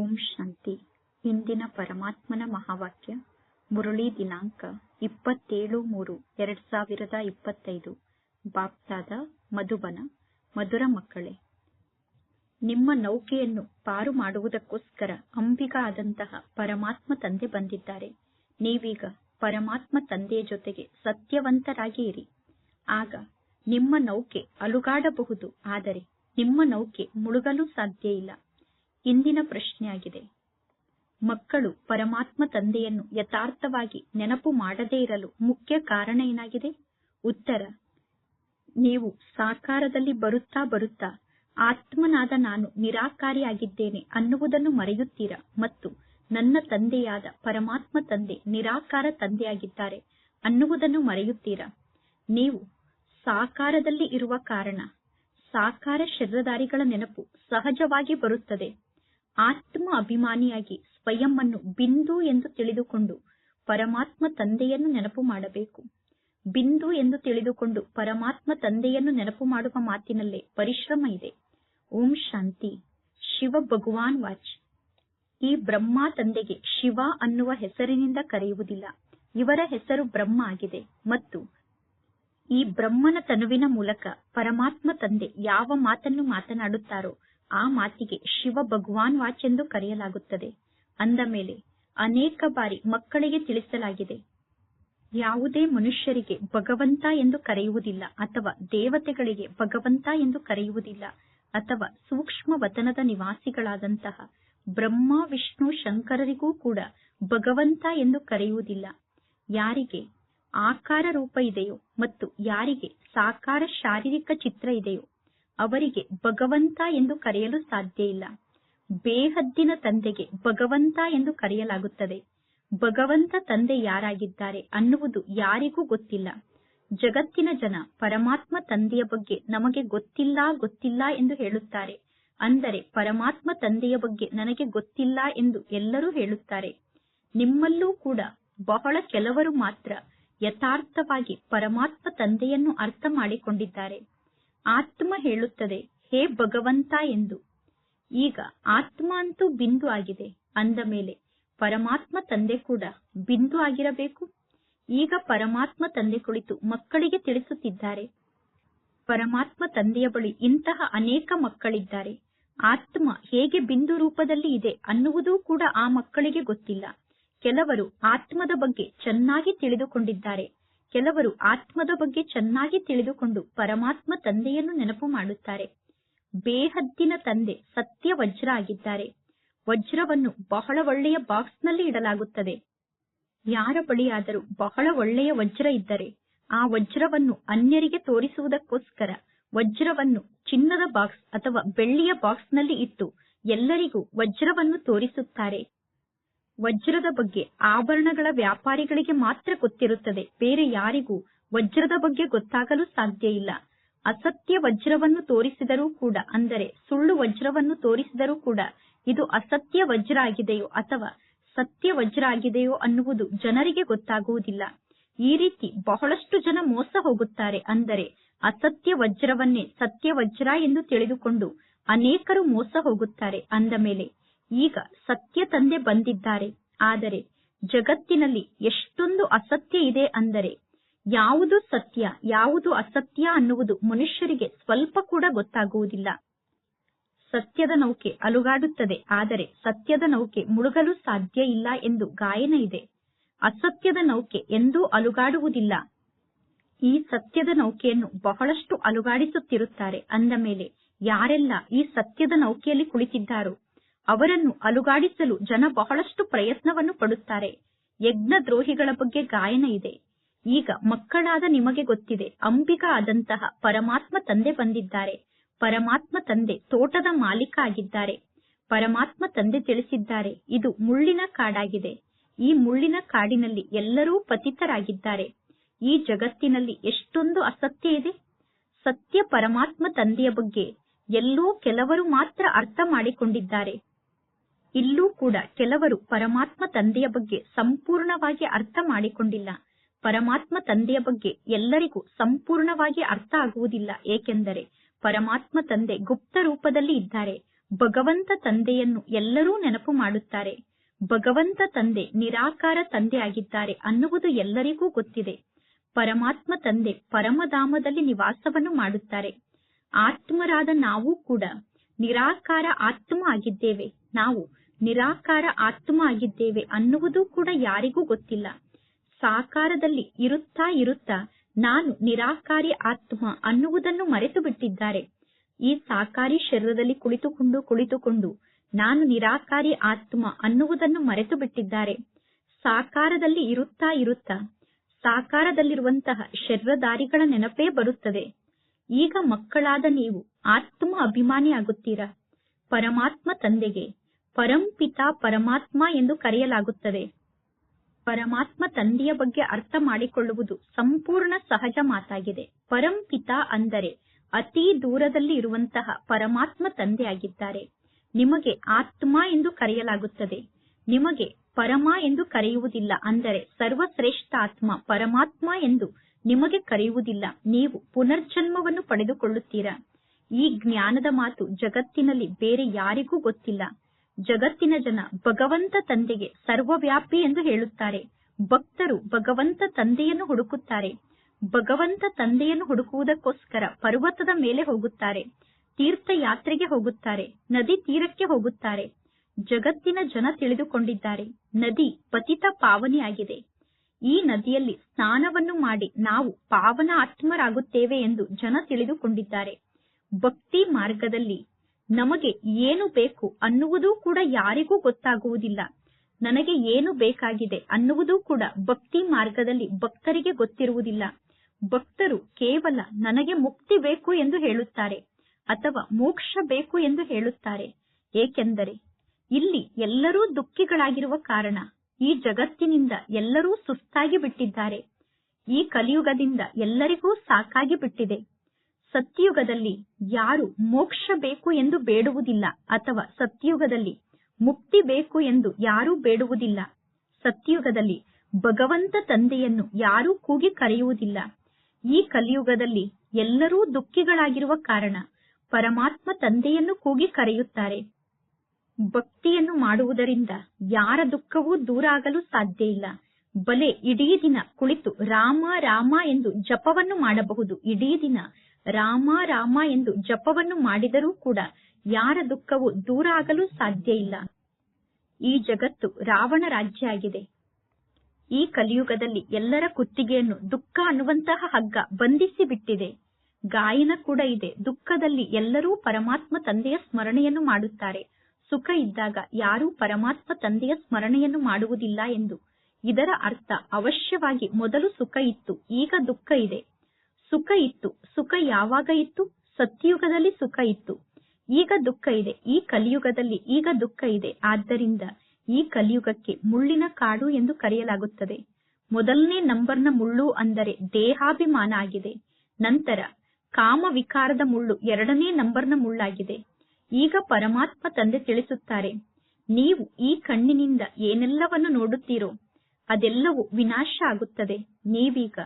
ಓಂ ಶಾಂತಿ. ಇಂದಿನ ಪರಮಾತ್ಮನ ಮಹಾವಾಕ್ಯ, ಮುರಳಿ ದಿನಾಂಕ ಇಪ್ಪತ್ತೇಳು ಮೂರು, ಎರಡ್ ಸಾವಿರದ ಇಪ್ಪತ್ತೈದು. ಬಾಪ್ತಾದ ಮಧುಬನ, ಮಧುರ ಮಕ್ಕಳೇ, ನಿಮ್ಮ ನೌಕೆಯನ್ನು ಪಾರು ಮಾಡುವುದಕ್ಕೋಸ್ಕರ ಅಂಬಿಗ ಆದಂತಹ ಪರಮಾತ್ಮ ತಂದೆ ಬಂದಿದ್ದಾರೆ. ನೀವೀಗ ಪರಮಾತ್ಮ ತಂದೆಯ ಜೊತೆಗೆ ಸತ್ಯವಂತರಾಗಿ ಇರಿ ಆಗ ನಿಮ್ಮ ನೌಕೆ ಅಲುಗಾಡಬಹುದು, ಆದರೆ ನಿಮ್ಮ ನೌಕೆ ಮುಳುಗಲು ಸಾಧ್ಯ ಇಲ್ಲ. ಇಂದಿನ ಪ್ರಶ್ನೆಯಾಗಿದೆ. ಮಕ್ಕಳು ಪರಮಾತ್ಮ ತಂದೆಯನ್ನು ಯಥಾರ್ಥವಾಗಿ ನೆನಪು ಮಾಡದೇ ಇರಲು ಮುಖ್ಯ ಕಾರಣ ಏನಾಗಿದೆ? ಉತ್ತರ, ನೀವು ಸಾಕಾರದಲ್ಲಿ ಬರುತ್ತಾ ಬರುತ್ತಾ ಆತ್ಮನಾದ ನಾನು ನಿರಾಕಾರಿಯಾಗಿದ್ದೇನೆ ಅನ್ನುವುದನ್ನು ಮರೆಯುತ್ತೀರಾ? ಮತ್ತು ನನ್ನ ತಂದೆಯಾದ ಪರಮಾತ್ಮ ತಂದೆ ನಿರಾಕಾರ ತಂದೆಯಾಗಿದ್ದಾರೆ ಅನ್ನುವುದನ್ನು ಮರೆಯುತ್ತೀರಾ? ನೀವು ಸಾಕಾರದಲ್ಲಿ ಇರುವ ಕಾರಣ, ಸಾಕಾರ ಶರೀರಧಾರಿಗಳ ನೆನಪು ಸಹಜವಾಗಿ ಬರುತ್ತದೆ. ಆತ್ಮ ಅಭಿಮಾನಿಯಾಗಿ ಸ್ವಯಂ ಅನ್ನು ಬಿಂದು ಎಂದು ತಿಳಿದುಕೊಂಡು ಪರಮಾತ್ಮ ತಂದೆಯನ್ನು ನೆನಪು ಮಾಡಬೇಕು. ಬಿಂದು ಎಂದು ತಿಳಿದುಕೊಂಡು ಪರಮಾತ್ಮ ತಂದೆಯನ್ನು ನೆನಪು ಮಾಡುವ ಮಾತಿನಲ್ಲೇ ಪರಿಶ್ರಮ ಇದೆ. ಓಂ ಶಾಂತಿ. ಶಿವ ಭಗವಾನ್ ವಾಚ್. ಈ ಬ್ರಹ್ಮ ತಂದೆಗೆ ಶಿವ ಅನ್ನುವ ಹೆಸರಿನಿಂದ ಕರೆಯುವುದಿಲ್ಲ. ಇವರ ಹೆಸರು ಬ್ರಹ್ಮ ಆಗಿದೆ. ಮತ್ತು ಈ ಬ್ರಹ್ಮನ ತನುವಿನ ಮೂಲಕ ಪರಮಾತ್ಮ ತಂದೆ ಯಾವ ಮಾತನ್ನು ಮಾತನಾಡುತ್ತಾರೋ ಆ ಮಾತಿಗೆ ಶಿವ ಭಗವಾನ್ ವಾಚ್ ಎಂದು ಕರೆಯಲಾಗುತ್ತದೆ. ಅಂದ ಮೇಲೆ ಅನೇಕ ಬಾರಿ ಮಕ್ಕಳಿಗೆ ತಿಳಿಸಲಾಗಿದೆ. ಯಾವುದೇ ಮನುಷ್ಯರಿಗೆ ಭಗವಂತ ಎಂದು ಕರೆಯುವುದಿಲ್ಲ ಅಥವಾ ದೇವತೆಗಳಿಗೆ ಭಗವಂತ ಎಂದು ಕರೆಯುವುದಿಲ್ಲ ಅಥವಾ ಸೂಕ್ಷ್ಮ ವತನದ ನಿವಾಸಿಗಳಾದಂತಹ ಬ್ರಹ್ಮ, ವಿಷ್ಣು, ಶಂಕರರಿಗೂ ಕೂಡ ಭಗವಂತ ಎಂದು ಕರೆಯುವುದಿಲ್ಲ. ಯಾರಿಗೆ ಆಕಾರ ರೂಪ ಇದೆಯೋ ಮತ್ತು ಯಾರಿಗೆ ಸಾಕಾರ ಶಾರೀರಿಕ ಚಿತ್ರ ಇದೆಯೋ ಅವರಿಗೆ ಭಗವಂತ ಎಂದು ಕರೆಯಲು ಸಾಧ್ಯ ಇಲ್ಲ. ಬೇಹದ್ದಿನ ತಂದೆಗೆ ಭಗವಂತ ಎಂದು ಕರೆಯಲಾಗುತ್ತದೆ. ಭಗವಂತ ತಂದೆ ಯಾರಾಗಿದ್ದಾರೆ ಅನ್ನುವುದು ಯಾರಿಗೂ ಗೊತ್ತಿಲ್ಲ. ಜಗತ್ತಿನ ಜನ ಪರಮಾತ್ಮ ತಂದೆಯ ಬಗ್ಗೆ ನಮಗೆ ಗೊತ್ತಿಲ್ಲ ಗೊತ್ತಿಲ್ಲ ಎಂದು ಹೇಳುತ್ತಾರೆ. ಅಂದರೆ ಪರಮಾತ್ಮ ತಂದೆಯ ಬಗ್ಗೆ ನನಗೆ ಗೊತ್ತಿಲ್ಲ ಎಂದು ಎಲ್ಲರೂ ಹೇಳುತ್ತಾರೆ. ನಿಮ್ಮಲ್ಲೂ ಕೂಡ ಬಹಳ ಕೆಲವರು ಮಾತ್ರ ಯಥಾರ್ಥವಾಗಿ ಪರಮಾತ್ಮ ತಂದೆಯನ್ನು ಅರ್ಥ ಮಾಡಿಕೊಂಡಿದ್ದಾರೆ. ಆತ್ಮ ಹೇಳುತ್ತದೆ, ಹೇ ಭಗವಂತ ಎಂದು. ಈಗ ಆತ್ಮ ಅಂತೂ ಬಿಂದು ಆಗಿದೆ, ಅಂದ ಮೇಲೆ ಪರಮಾತ್ಮ ತಂದೆ ಕೂಡ ಬಿಂದು ಆಗಿರಬೇಕು? ಈಗ ಪರಮಾತ್ಮ ತಂದೆ ಕುಳಿತು ಮಕ್ಕಳಿಗೆ ತಿಳಿಸುತ್ತಿದ್ದಾರೆ. ಪರಮಾತ್ಮ ತಂದೆಯ ಬಳಿ ಇಂತಹ ಅನೇಕ ಮಕ್ಕಳಿದ್ದಾರೆ. ಆತ್ಮ ಹೇಗೆ ಬಿಂದು ರೂಪದಲ್ಲಿ ಇದೆ ಅನ್ನುವುದೂ ಕೂಡ ಆ ಮಕ್ಕಳಿಗೆ ಗೊತ್ತಿಲ್ಲ. ಕೆಲವರು ಆತ್ಮದ ಬಗ್ಗೆ ಚೆನ್ನಾಗಿ ತಿಳಿದುಕೊಂಡಿದ್ದಾರೆ. ಕೆಲವರು ಆತ್ಮದ ಬಗ್ಗೆ ಚೆನ್ನಾಗಿ ತಿಳಿದುಕೊಂಡು ಪರಮಾತ್ಮ ತಂದೆಯನ್ನು ನೆನಪು ಮಾಡುತ್ತಾರೆ. ಬೇಹದ್ದಿನ ತಂದೆ ಸತ್ಯ ವಜ್ರ ಆಗಿದ್ದಾರೆ ವಜ್ರವನ್ನು ಬಹಳ ಒಳ್ಳೆಯ ಬಾಕ್ಸ್ನಲ್ಲಿ ಇಡಲಾಗುತ್ತದೆ. ಯಾರ ಬಳಿಯಾದರೂ ಬಹಳ ಒಳ್ಳೆಯ ವಜ್ರ ಇದ್ದರೆ ಆ ವಜ್ರವನ್ನು ಅನ್ಯರಿಗೆ ತೋರಿಸುವುದಕ್ಕೋಸ್ಕರ ವಜ್ರವನ್ನು ಚಿನ್ನದ ಬಾಕ್ಸ್ ಅಥವಾ ಬೆಳ್ಳಿಯ ಬಾಕ್ಸ್ನಲ್ಲಿ ಇಟ್ಟು ಎಲ್ಲರಿಗೂ ವಜ್ರವನ್ನು ತೋರಿಸುತ್ತಾರೆ. ವಜ್ರದ ಬಗ್ಗೆ, ಆಭರಣಗಳ ವ್ಯಾಪಾರಿಗಳಿಗೆ ಮಾತ್ರ ಗೊತ್ತಿರುತ್ತದೆ. ಬೇರೆ ಯಾರಿಗೂ ವಜ್ರದ ಬಗ್ಗೆ ಗೊತ್ತಾಗಲು ಸಾಧ್ಯ ಇಲ್ಲ. ಅಸತ್ಯ ವಜ್ರವನ್ನು ತೋರಿಸಿದರೂ ಕೂಡ, ಅಂದರೆ ಸುಳ್ಳು ವಜ್ರವನ್ನು ತೋರಿಸಿದರೂ ಕೂಡ, ಇದು ಅಸತ್ಯ ವಜ್ರ ಆಗಿದೆಯೋ ಅಥವಾ ಸತ್ಯ ವಜ್ರ ಆಗಿದೆಯೋ ಅನ್ನುವುದು ಜನರಿಗೆ ಗೊತ್ತಾಗುವುದಿಲ್ಲ. ಈ ರೀತಿ ಬಹಳಷ್ಟು ಜನ ಮೋಸ ಹೋಗುತ್ತಾರೆ. ಅಂದರೆ ಅಸತ್ಯ ವಜ್ರವನ್ನೇ ಸತ್ಯ ವಜ್ರ ಎಂದು ತಿಳಿದುಕೊಂಡು ಅನೇಕರು ಮೋಸ ಹೋಗುತ್ತಾರೆ. ಅಂದ ಮೇಲೆ ಈಗ ಸತ್ಯ ತಂದೆ ಬಂದಿದ್ದಾರೆ. ಆದರೆ ಜಗತ್ತಿನಲ್ಲಿ ಎಷ್ಟೊಂದು ಅಸತ್ಯ ಇದೆ ಅಂದರೆ ಯಾವುದು ಸತ್ಯ, ಯಾವುದು ಅಸತ್ಯ ಅನ್ನುವುದು ಮನುಷ್ಯರಿಗೆ ಸ್ವಲ್ಪ ಕೂಡ ಗೊತ್ತಾಗುವುದಿಲ್ಲ. ಸತ್ಯದ ನೌಕೆ ಅಲುಗಾಡುತ್ತದೆ, ಆದರೆ ಸತ್ಯದ ನೌಕೆ ಮುಳುಗಲು ಸಾಧ್ಯ ಇಲ್ಲ ಎಂದು ಗಾಯನ ಇದೆ. ಅಸತ್ಯದ ನೌಕೆ ಎಂದೂ ಅಲುಗಾಡುವುದಿಲ್ಲ. ಈ ಸತ್ಯದ ನೌಕೆಯನ್ನು ಬಹಳಷ್ಟು ಅಲುಗಾಡಿಸುತ್ತಿರುತ್ತಾರೆ. ಅಂದ ಮೇಲೆ ಯಾರೆಲ್ಲ ಈ ಸತ್ಯದ ನೌಕೆಯಲ್ಲಿ ಕುಳಿತಿದ್ದಾರೋ? ಅವರನ್ನು ಅಲುಗಾಡಿಸಲು ಜನ ಬಹಳಷ್ಟು ಪ್ರಯತ್ನವನ್ನು ಪಡುತ್ತಾರೆ. ಯಜ್ಞ ದ್ರೋಹಿಗಳ ಬಗ್ಗೆ ಗಾಯನ ಇದೆ. ಈಗ ಮಕ್ಕಳಾದ ನಿಮಗೆ ಗೊತ್ತಿದೆ, ಅಂಬಿಕಾ ಆದಂತಹ ಪರಮಾತ್ಮ ತಂದೆ ಬಂದಿದ್ದಾರೆ. ಪರಮಾತ್ಮ ತಂದೆ ತೋಟದ ಮಾಲೀಕ ಆಗಿದ್ದಾರೆ. ಪರಮಾತ್ಮ ತಂದೆ ತಿಳಿಸಿದ್ದಾರೆ, ಇದು ಮುಳ್ಳಿನ ಕಾಡಾಗಿದೆ. ಈ ಮುಳ್ಳಿನ ಕಾಡಿನಲ್ಲಿ ಎಲ್ಲರೂ ಪತಿತರಾಗಿದ್ದಾರೆ. ಈ ಜಗತ್ತಿನಲ್ಲಿ ಎಷ್ಟೊಂದು ಅಸತ್ಯ ಇದೆ? ಸತ್ಯ ಪರಮಾತ್ಮ ತಂದೆಯ ಬಗ್ಗೆ ಎಲ್ಲೋ ಕೆಲವರು ಮಾತ್ರ ಅರ್ಥ ಮಾಡಿಕೊಂಡಿದ್ದಾರೆ. ಇಲ್ಲೂ ಕೂಡ ಕೆಲವರು ಪರಮಾತ್ಮ ತಂದೆಯ ಬಗ್ಗೆ ಸಂಪೂರ್ಣವಾಗಿ ಅರ್ಥ ಮಾಡಿಕೊಂಡಿಲ್ಲ. ಪರಮಾತ್ಮ ತಂದೆಯ ಬಗ್ಗೆ ಎಲ್ಲರಿಗೂ ಸಂಪೂರ್ಣವಾಗಿ ಅರ್ಥ ಆಗುವುದಿಲ್ಲ. ಏಕೆಂದರೆ ಪರಮಾತ್ಮ ತಂದೆ ಗುಪ್ತ ರೂಪದಲ್ಲಿ ಇದ್ದಾರೆ. ಭಗವಂತ ತಂದೆಯನ್ನು ಎಲ್ಲರೂ ನೆನಪು ಮಾಡುತ್ತಾರೆ. ಭಗವಂತ ತಂದೆ ನಿರಾಕಾರ ತಂದೆ ಆಗಿದ್ದಾರೆ ಅನ್ನುವುದು ಎಲ್ಲರಿಗೂ ಗೊತ್ತಿದೆ. ಪರಮಾತ್ಮ ತಂದೆ ಪರಮಧಾಮದಲ್ಲಿ ನಿವಾಸವನ್ನು ಮಾಡುತ್ತಾರೆ. ಆತ್ಮರಾದ ನಾವು ಕೂಡ ನಿರಾಕಾರ ಆತ್ಮ ಆಗಿದ್ದೇವೆ. ನಾವು ನಿರಾಕಾರ ಆತ್ಮ ಆಗಿದ್ದೇವೆ ಅನ್ನುವುದು ಕೂಡ ಯಾರಿಗೂ ಗೊತ್ತಿಲ್ಲ. ಸಾಕಾರದಲ್ಲಿ ಇರುತ್ತಾ ಇರುತ್ತಾ ನಾನು ನಿರಾಕಾರಿ ಆತ್ಮ ಅನ್ನುವುದನ್ನು ಮರೆತು ಬಿಟ್ಟಿದ್ದಾರೆ. ಈ ಸಾಕಾರಿ ಶರೀರದಲ್ಲಿ ಕುಳಿತುಕೊಂಡು ಕುಳಿತುಕೊಂಡು ನಾನು ನಿರಾಕಾರಿ ಆತ್ಮ ಅನ್ನುವುದನ್ನು ಮರೆತು ಬಿಟ್ಟಿದ್ದಾರೆ. ಸಾಕಾರದಲ್ಲಿ ಇರುತ್ತಾ ಇರುತ್ತಾ ಸಾಕಾರದಲ್ಲಿರುವಂತಹ ಶರೀರಧಾರಿಗಳ ನೆನಪೇ ಬರುತ್ತದೆ. ಈಗ ಮಕ್ಕಳಾದ ನೀವು ಆತ್ಮ ಅಭಿಮಾನಿ ಆಗುತ್ತೀರಾ ಪರಮಾತ್ಮ ತಂದೆಗೆ ಪರಂಪಿತ ಪರಮಾತ್ಮ ಎಂದು ಕರೆಯಲಾಗುತ್ತದೆ. ಪರಮಾತ್ಮ ತಂದೆಯ ಬಗ್ಗೆ ಅರ್ಥ ಮಾಡಿಕೊಳ್ಳುವುದು ಸಂಪೂರ್ಣ ಸಹಜ ಮಾತಾಗಿದೆ. ಪರಂಪಿತ ಅಂದರೆ ಅತಿ ದೂರದಲ್ಲಿ ಇರುವಂತಹ ಪರಮಾತ್ಮ ತಂದೆಯಾಗಿದ್ದಾರೆ. ನಿಮಗೆ ಆತ್ಮ ಎಂದು ಕರೆಯಲಾಗುತ್ತದೆ. ನಿಮಗೆ ಪರಮ ಎಂದು ಕರೆಯುವುದಿಲ್ಲ ಅಂದರೆ ಸರ್ವಶ್ರೇಷ್ಠ ಆತ್ಮ ಪರಮಾತ್ಮ ಎಂದು ನಿಮಗೆ ಕರೆಯುವುದಿಲ್ಲ. ನೀವು ಪುನರ್ಜನ್ಮವನ್ನು ಪಡೆದುಕೊಳ್ಳುತ್ತೀರಾ? ಈ ಜ್ಞಾನದ ಮಾತು ಜಗತ್ತಿನಲ್ಲಿ ಬೇರೆ ಯಾರಿಗೂ ಗೊತ್ತಿಲ್ಲ. ಜಗತ್ತಿನ ಜನ ಭಗವಂತ ತಂದೆಗೆ ಸರ್ವವ್ಯಾಪಿ ಎಂದು ಹೇಳುತ್ತಾರೆ. ಭಕ್ತರು ಭಗವಂತ ತಂದೆಯನ್ನು ಹುಡುಕುತ್ತಾರೆ. ಭಗವಂತ ತಂದೆಯನ್ನು ಹುಡುಕುವುದಕ್ಕೋಸ್ಕರ ಪರ್ವತದ ಮೇಲೆ ಹೋಗುತ್ತಾರೆ. ತೀರ್ಥಯಾತ್ರೆಗೆ ಹೋಗುತ್ತಾರೆ. ನದಿ ತೀರಕ್ಕೆ ಹೋಗುತ್ತಾರೆ. ಜಗತ್ತಿನ ಜನ ತಿಳಿದುಕೊಂಡಿದ್ದಾರೆ. ನದಿ ಪತಿತ ಪಾವನೆಯಾಗಿದೆ. ಈ ನದಿಯಲ್ಲಿ ಸ್ನಾನವನ್ನು ಮಾಡಿ ನಾವು ಪಾವನ ಆತ್ಮರಾಗುತ್ತೇವೆ ಎಂದು ಜನ ತಿಳಿದುಕೊಂಡಿದ್ದಾರೆ. ಭಕ್ತಿ ಮಾರ್ಗದಲ್ಲಿ ನಮಗೆ ಏನು ಬೇಕು ಅನ್ನುವುದೂ ಕೂಡ ಯಾರಿಗೂ ಗೊತ್ತಾಗುವುದಿಲ್ಲ. ನನಗೆ ಏನು ಬೇಕಾಗಿದೆ ಅನ್ನುವುದೂ ಕೂಡ ಭಕ್ತಿ ಮಾರ್ಗದಲ್ಲಿ ಭಕ್ತರಿಗೆ ಗೊತ್ತಿರುವುದಿಲ್ಲ. ಭಕ್ತರು ಕೇವಲ ನನಗೆ ಮುಕ್ತಿ ಬೇಕು ಎಂದು ಹೇಳುತ್ತಾರೆ ಅಥವಾ ಮೋಕ್ಷ ಬೇಕು ಎಂದು ಹೇಳುತ್ತಾರೆ. ಏಕೆಂದರೆ ಇಲ್ಲಿ ಎಲ್ಲರೂ ದುಃಖಿಗಳಾಗಿರುವ ಕಾರಣ ಈ ಜಗತ್ತಿನಿಂದ ಎಲ್ಲರೂ ಸುಸ್ತಾಗಿ ಬಿಟ್ಟಿದ್ದಾರೆ. ಈ ಕಲಿಯುಗದಿಂದ ಎಲ್ಲರಿಗೂ ಸಾಕಾಗಿ ಬಿಟ್ಟಿದೆ. ಸತ್ಯಯುಗದಲ್ಲಿ ಯಾರು ಮೋಕ್ಷ ಬೇಕು ಎಂದು ಬೇಡುವುದಿಲ್ಲ ಅಥವಾ ಸತ್ಯಯುಗದಲ್ಲಿ ಮುಕ್ತಿ ಬೇಕು ಎಂದು ಯಾರೂ ಬೇಡುವುದಿಲ್ಲ. ಸತ್ಯಯುಗದಲ್ಲಿ ಭಗವಂತ ತಂದೆಯನ್ನು ಯಾರೂ ಕೂಗಿ ಕರೆಯುವುದಿಲ್ಲ. ಈ ಕಲಿಯುಗದಲ್ಲಿ ಎಲ್ಲರೂ ದುಃಖಿಗಳಾಗಿರುವ ಕಾರಣ ಪರಮಾತ್ಮ ತಂದೆಯನ್ನು ಕೂಗಿ ಕರೆಯುತ್ತಾರೆ. ಭಕ್ತಿಯನ್ನು ಮಾಡುವುದರಿಂದ ಯಾರ ದುಃಖವೂ ದೂರ ಆಗಲು ಸಾಧ್ಯ ಇಲ್ಲ. ಬಲೆ ಇಡೀ ದಿನ ಕುಳಿತು ರಾಮ ರಾಮ ಎಂದು ಜಪವನ್ನು ಮಾಡಬಹುದು. ಇಡೀ ದಿನ ರಾಮ ರಾಮ ಎಂದು ಜಪವನ್ನು ಮಾಡಿದರೂ ಕೂಡ ಯಾರ ದುಃಖವು ದೂರ ಆಗಲು ಸಾಧ್ಯ ಇಲ್ಲ. ಈ ಜಗತ್ತು ರಾವಣ ರಾಜ್ಯ ಆಗಿದೆ ಈ ಕಲಿಯುಗದಲ್ಲಿ ಎಲ್ಲರ ಕುತ್ತಿಗೆಯನ್ನು ದುಃಖ ಅನ್ನುವಂತಹ ಹಗ್ಗ ಬಂಧಿಸಿ ಬಿಟ್ಟಿದೆ. ಗಾಯನ ಕೂಡ ಇದೆ. ದುಃಖದಲ್ಲಿ ಎಲ್ಲರೂ ಪರಮಾತ್ಮ ತಂದೆಯ ಸ್ಮರಣೆಯನ್ನು ಮಾಡುತ್ತಾರೆ. ಸುಖ ಇದ್ದಾಗ ಯಾರೂ ಪರಮಾತ್ಮ ತಂದೆಯ ಸ್ಮರಣೆಯನ್ನು ಮಾಡುವುದಿಲ್ಲ ಎಂದು. ಇದರ ಅರ್ಥ ಅವಶ್ಯವಾಗಿ ಮೊದಲು ಸುಖ ಇತ್ತು, ಈಗ ದುಃಖ ಇದೆ. ಸುಖ ಇತ್ತು. ಸುಖ ಯಾವಾಗ ಇತ್ತು? ಸತ್ಯಯುಗದಲ್ಲಿ ಸುಖ ಇತ್ತು. ಈಗ ದುಃಖ ಇದೆ. ಈ ಕಲಿಯುಗದಲ್ಲಿ ಈಗ ದುಃಖ ಇದೆ. ಆದ್ದರಿಂದ ಈ ಕಲಿಯುಗಕ್ಕೆ ಮುಳ್ಳಿನ ಕಾಡು ಎಂದು ಕರೆಯಲಾಗುತ್ತದೆ. ಮೊದಲನೇ ನಂಬರ್ನ ಮುಳ್ಳು ಅಂದರೆ ದೇಹಾಭಿಮಾನ ಆಗಿದೆ. ನಂತರ ಕಾಮ ವಿಕಾರದ ಮುಳ್ಳು ಎರಡನೇ ನಂಬರ್ನ ಮುಳ್ಳಾಗಿದೆ. ಈಗ ಪರಮಾತ್ಮ ತಂದೆ ತಿಳಿಸುತ್ತಾರೆ, ನೀವು ಈ ಕಣ್ಣಿನಿಂದ ಏನೆಲ್ಲವನ್ನು ನೋಡುತ್ತೀರೋ ಅದೆಲ್ಲವೂ ವಿನಾಶ ಆಗುತ್ತದೆ. ನೀವೀಗ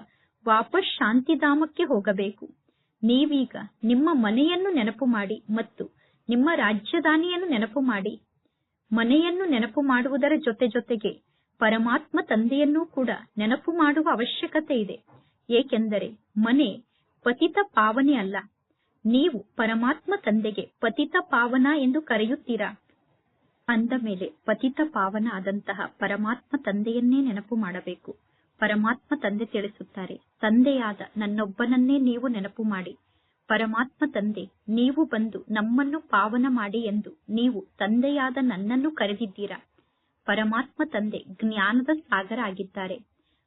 ವಾಪಸ್ ಶಾಂತಿಧಾಮಕ್ಕೆ ಹೋಗಬೇಕು. ನೀವೀಗ ನಿಮ್ಮ ಮನೆಯನ್ನು ನೆನಪು ಮಾಡಿ ಮತ್ತು ನಿಮ್ಮ ರಾಜಧಾನಿಯನ್ನು ನೆನಪು ಮಾಡಿ. ಮನೆಯನ್ನು ನೆನಪು ಮಾಡುವುದರ ಜೊತೆ ಜೊತೆಗೆ ಪರಮಾತ್ಮ ತಂದೆಯನ್ನೂ ಕೂಡ ನೆನಪು ಮಾಡುವ ಅವಶ್ಯಕತೆ ಇದೆ. ಏಕೆಂದರೆ ಮನೆ ಪತಿತ ಪಾವನೆ ಅಲ್ಲ. ನೀವು ಪರಮಾತ್ಮ ತಂದೆಗೆ ಪತಿತ ಪಾವನ ಎಂದು ಕರೆಯುತ್ತೀರಾ? ಅಂದ ಮೇಲೆ ಪತಿತ ಪಾವನ ಆದಂತಹ ಪರಮಾತ್ಮ ತಂದೆಯನ್ನೇ ನೆನಪು ಮಾಡಬೇಕು. ಪರಮಾತ್ಮ ತಂದೆ ತಿಳಿಸುತ್ತಾರೆ. ತಂದೆಯಾದ ನನ್ನೊಬ್ಬನನ್ನೇ ನೀವು ನೆನಪು ಮಾಡಿ. ಪರಮಾತ್ಮ ತಂದೆ, ನೀವು ಬಂದು ನಮ್ಮನ್ನು ಪಾವನ ಮಾಡಿ ಎಂದು ನೀವು ತಂದೆಯಾದ ನನ್ನನ್ನು ಕರೆದಿದ್ದೀರಾ? ಪರಮಾತ್ಮ ತಂದೆ ಜ್ಞಾನದ ಸಾಗರ ಆಗಿದ್ದಾರೆ.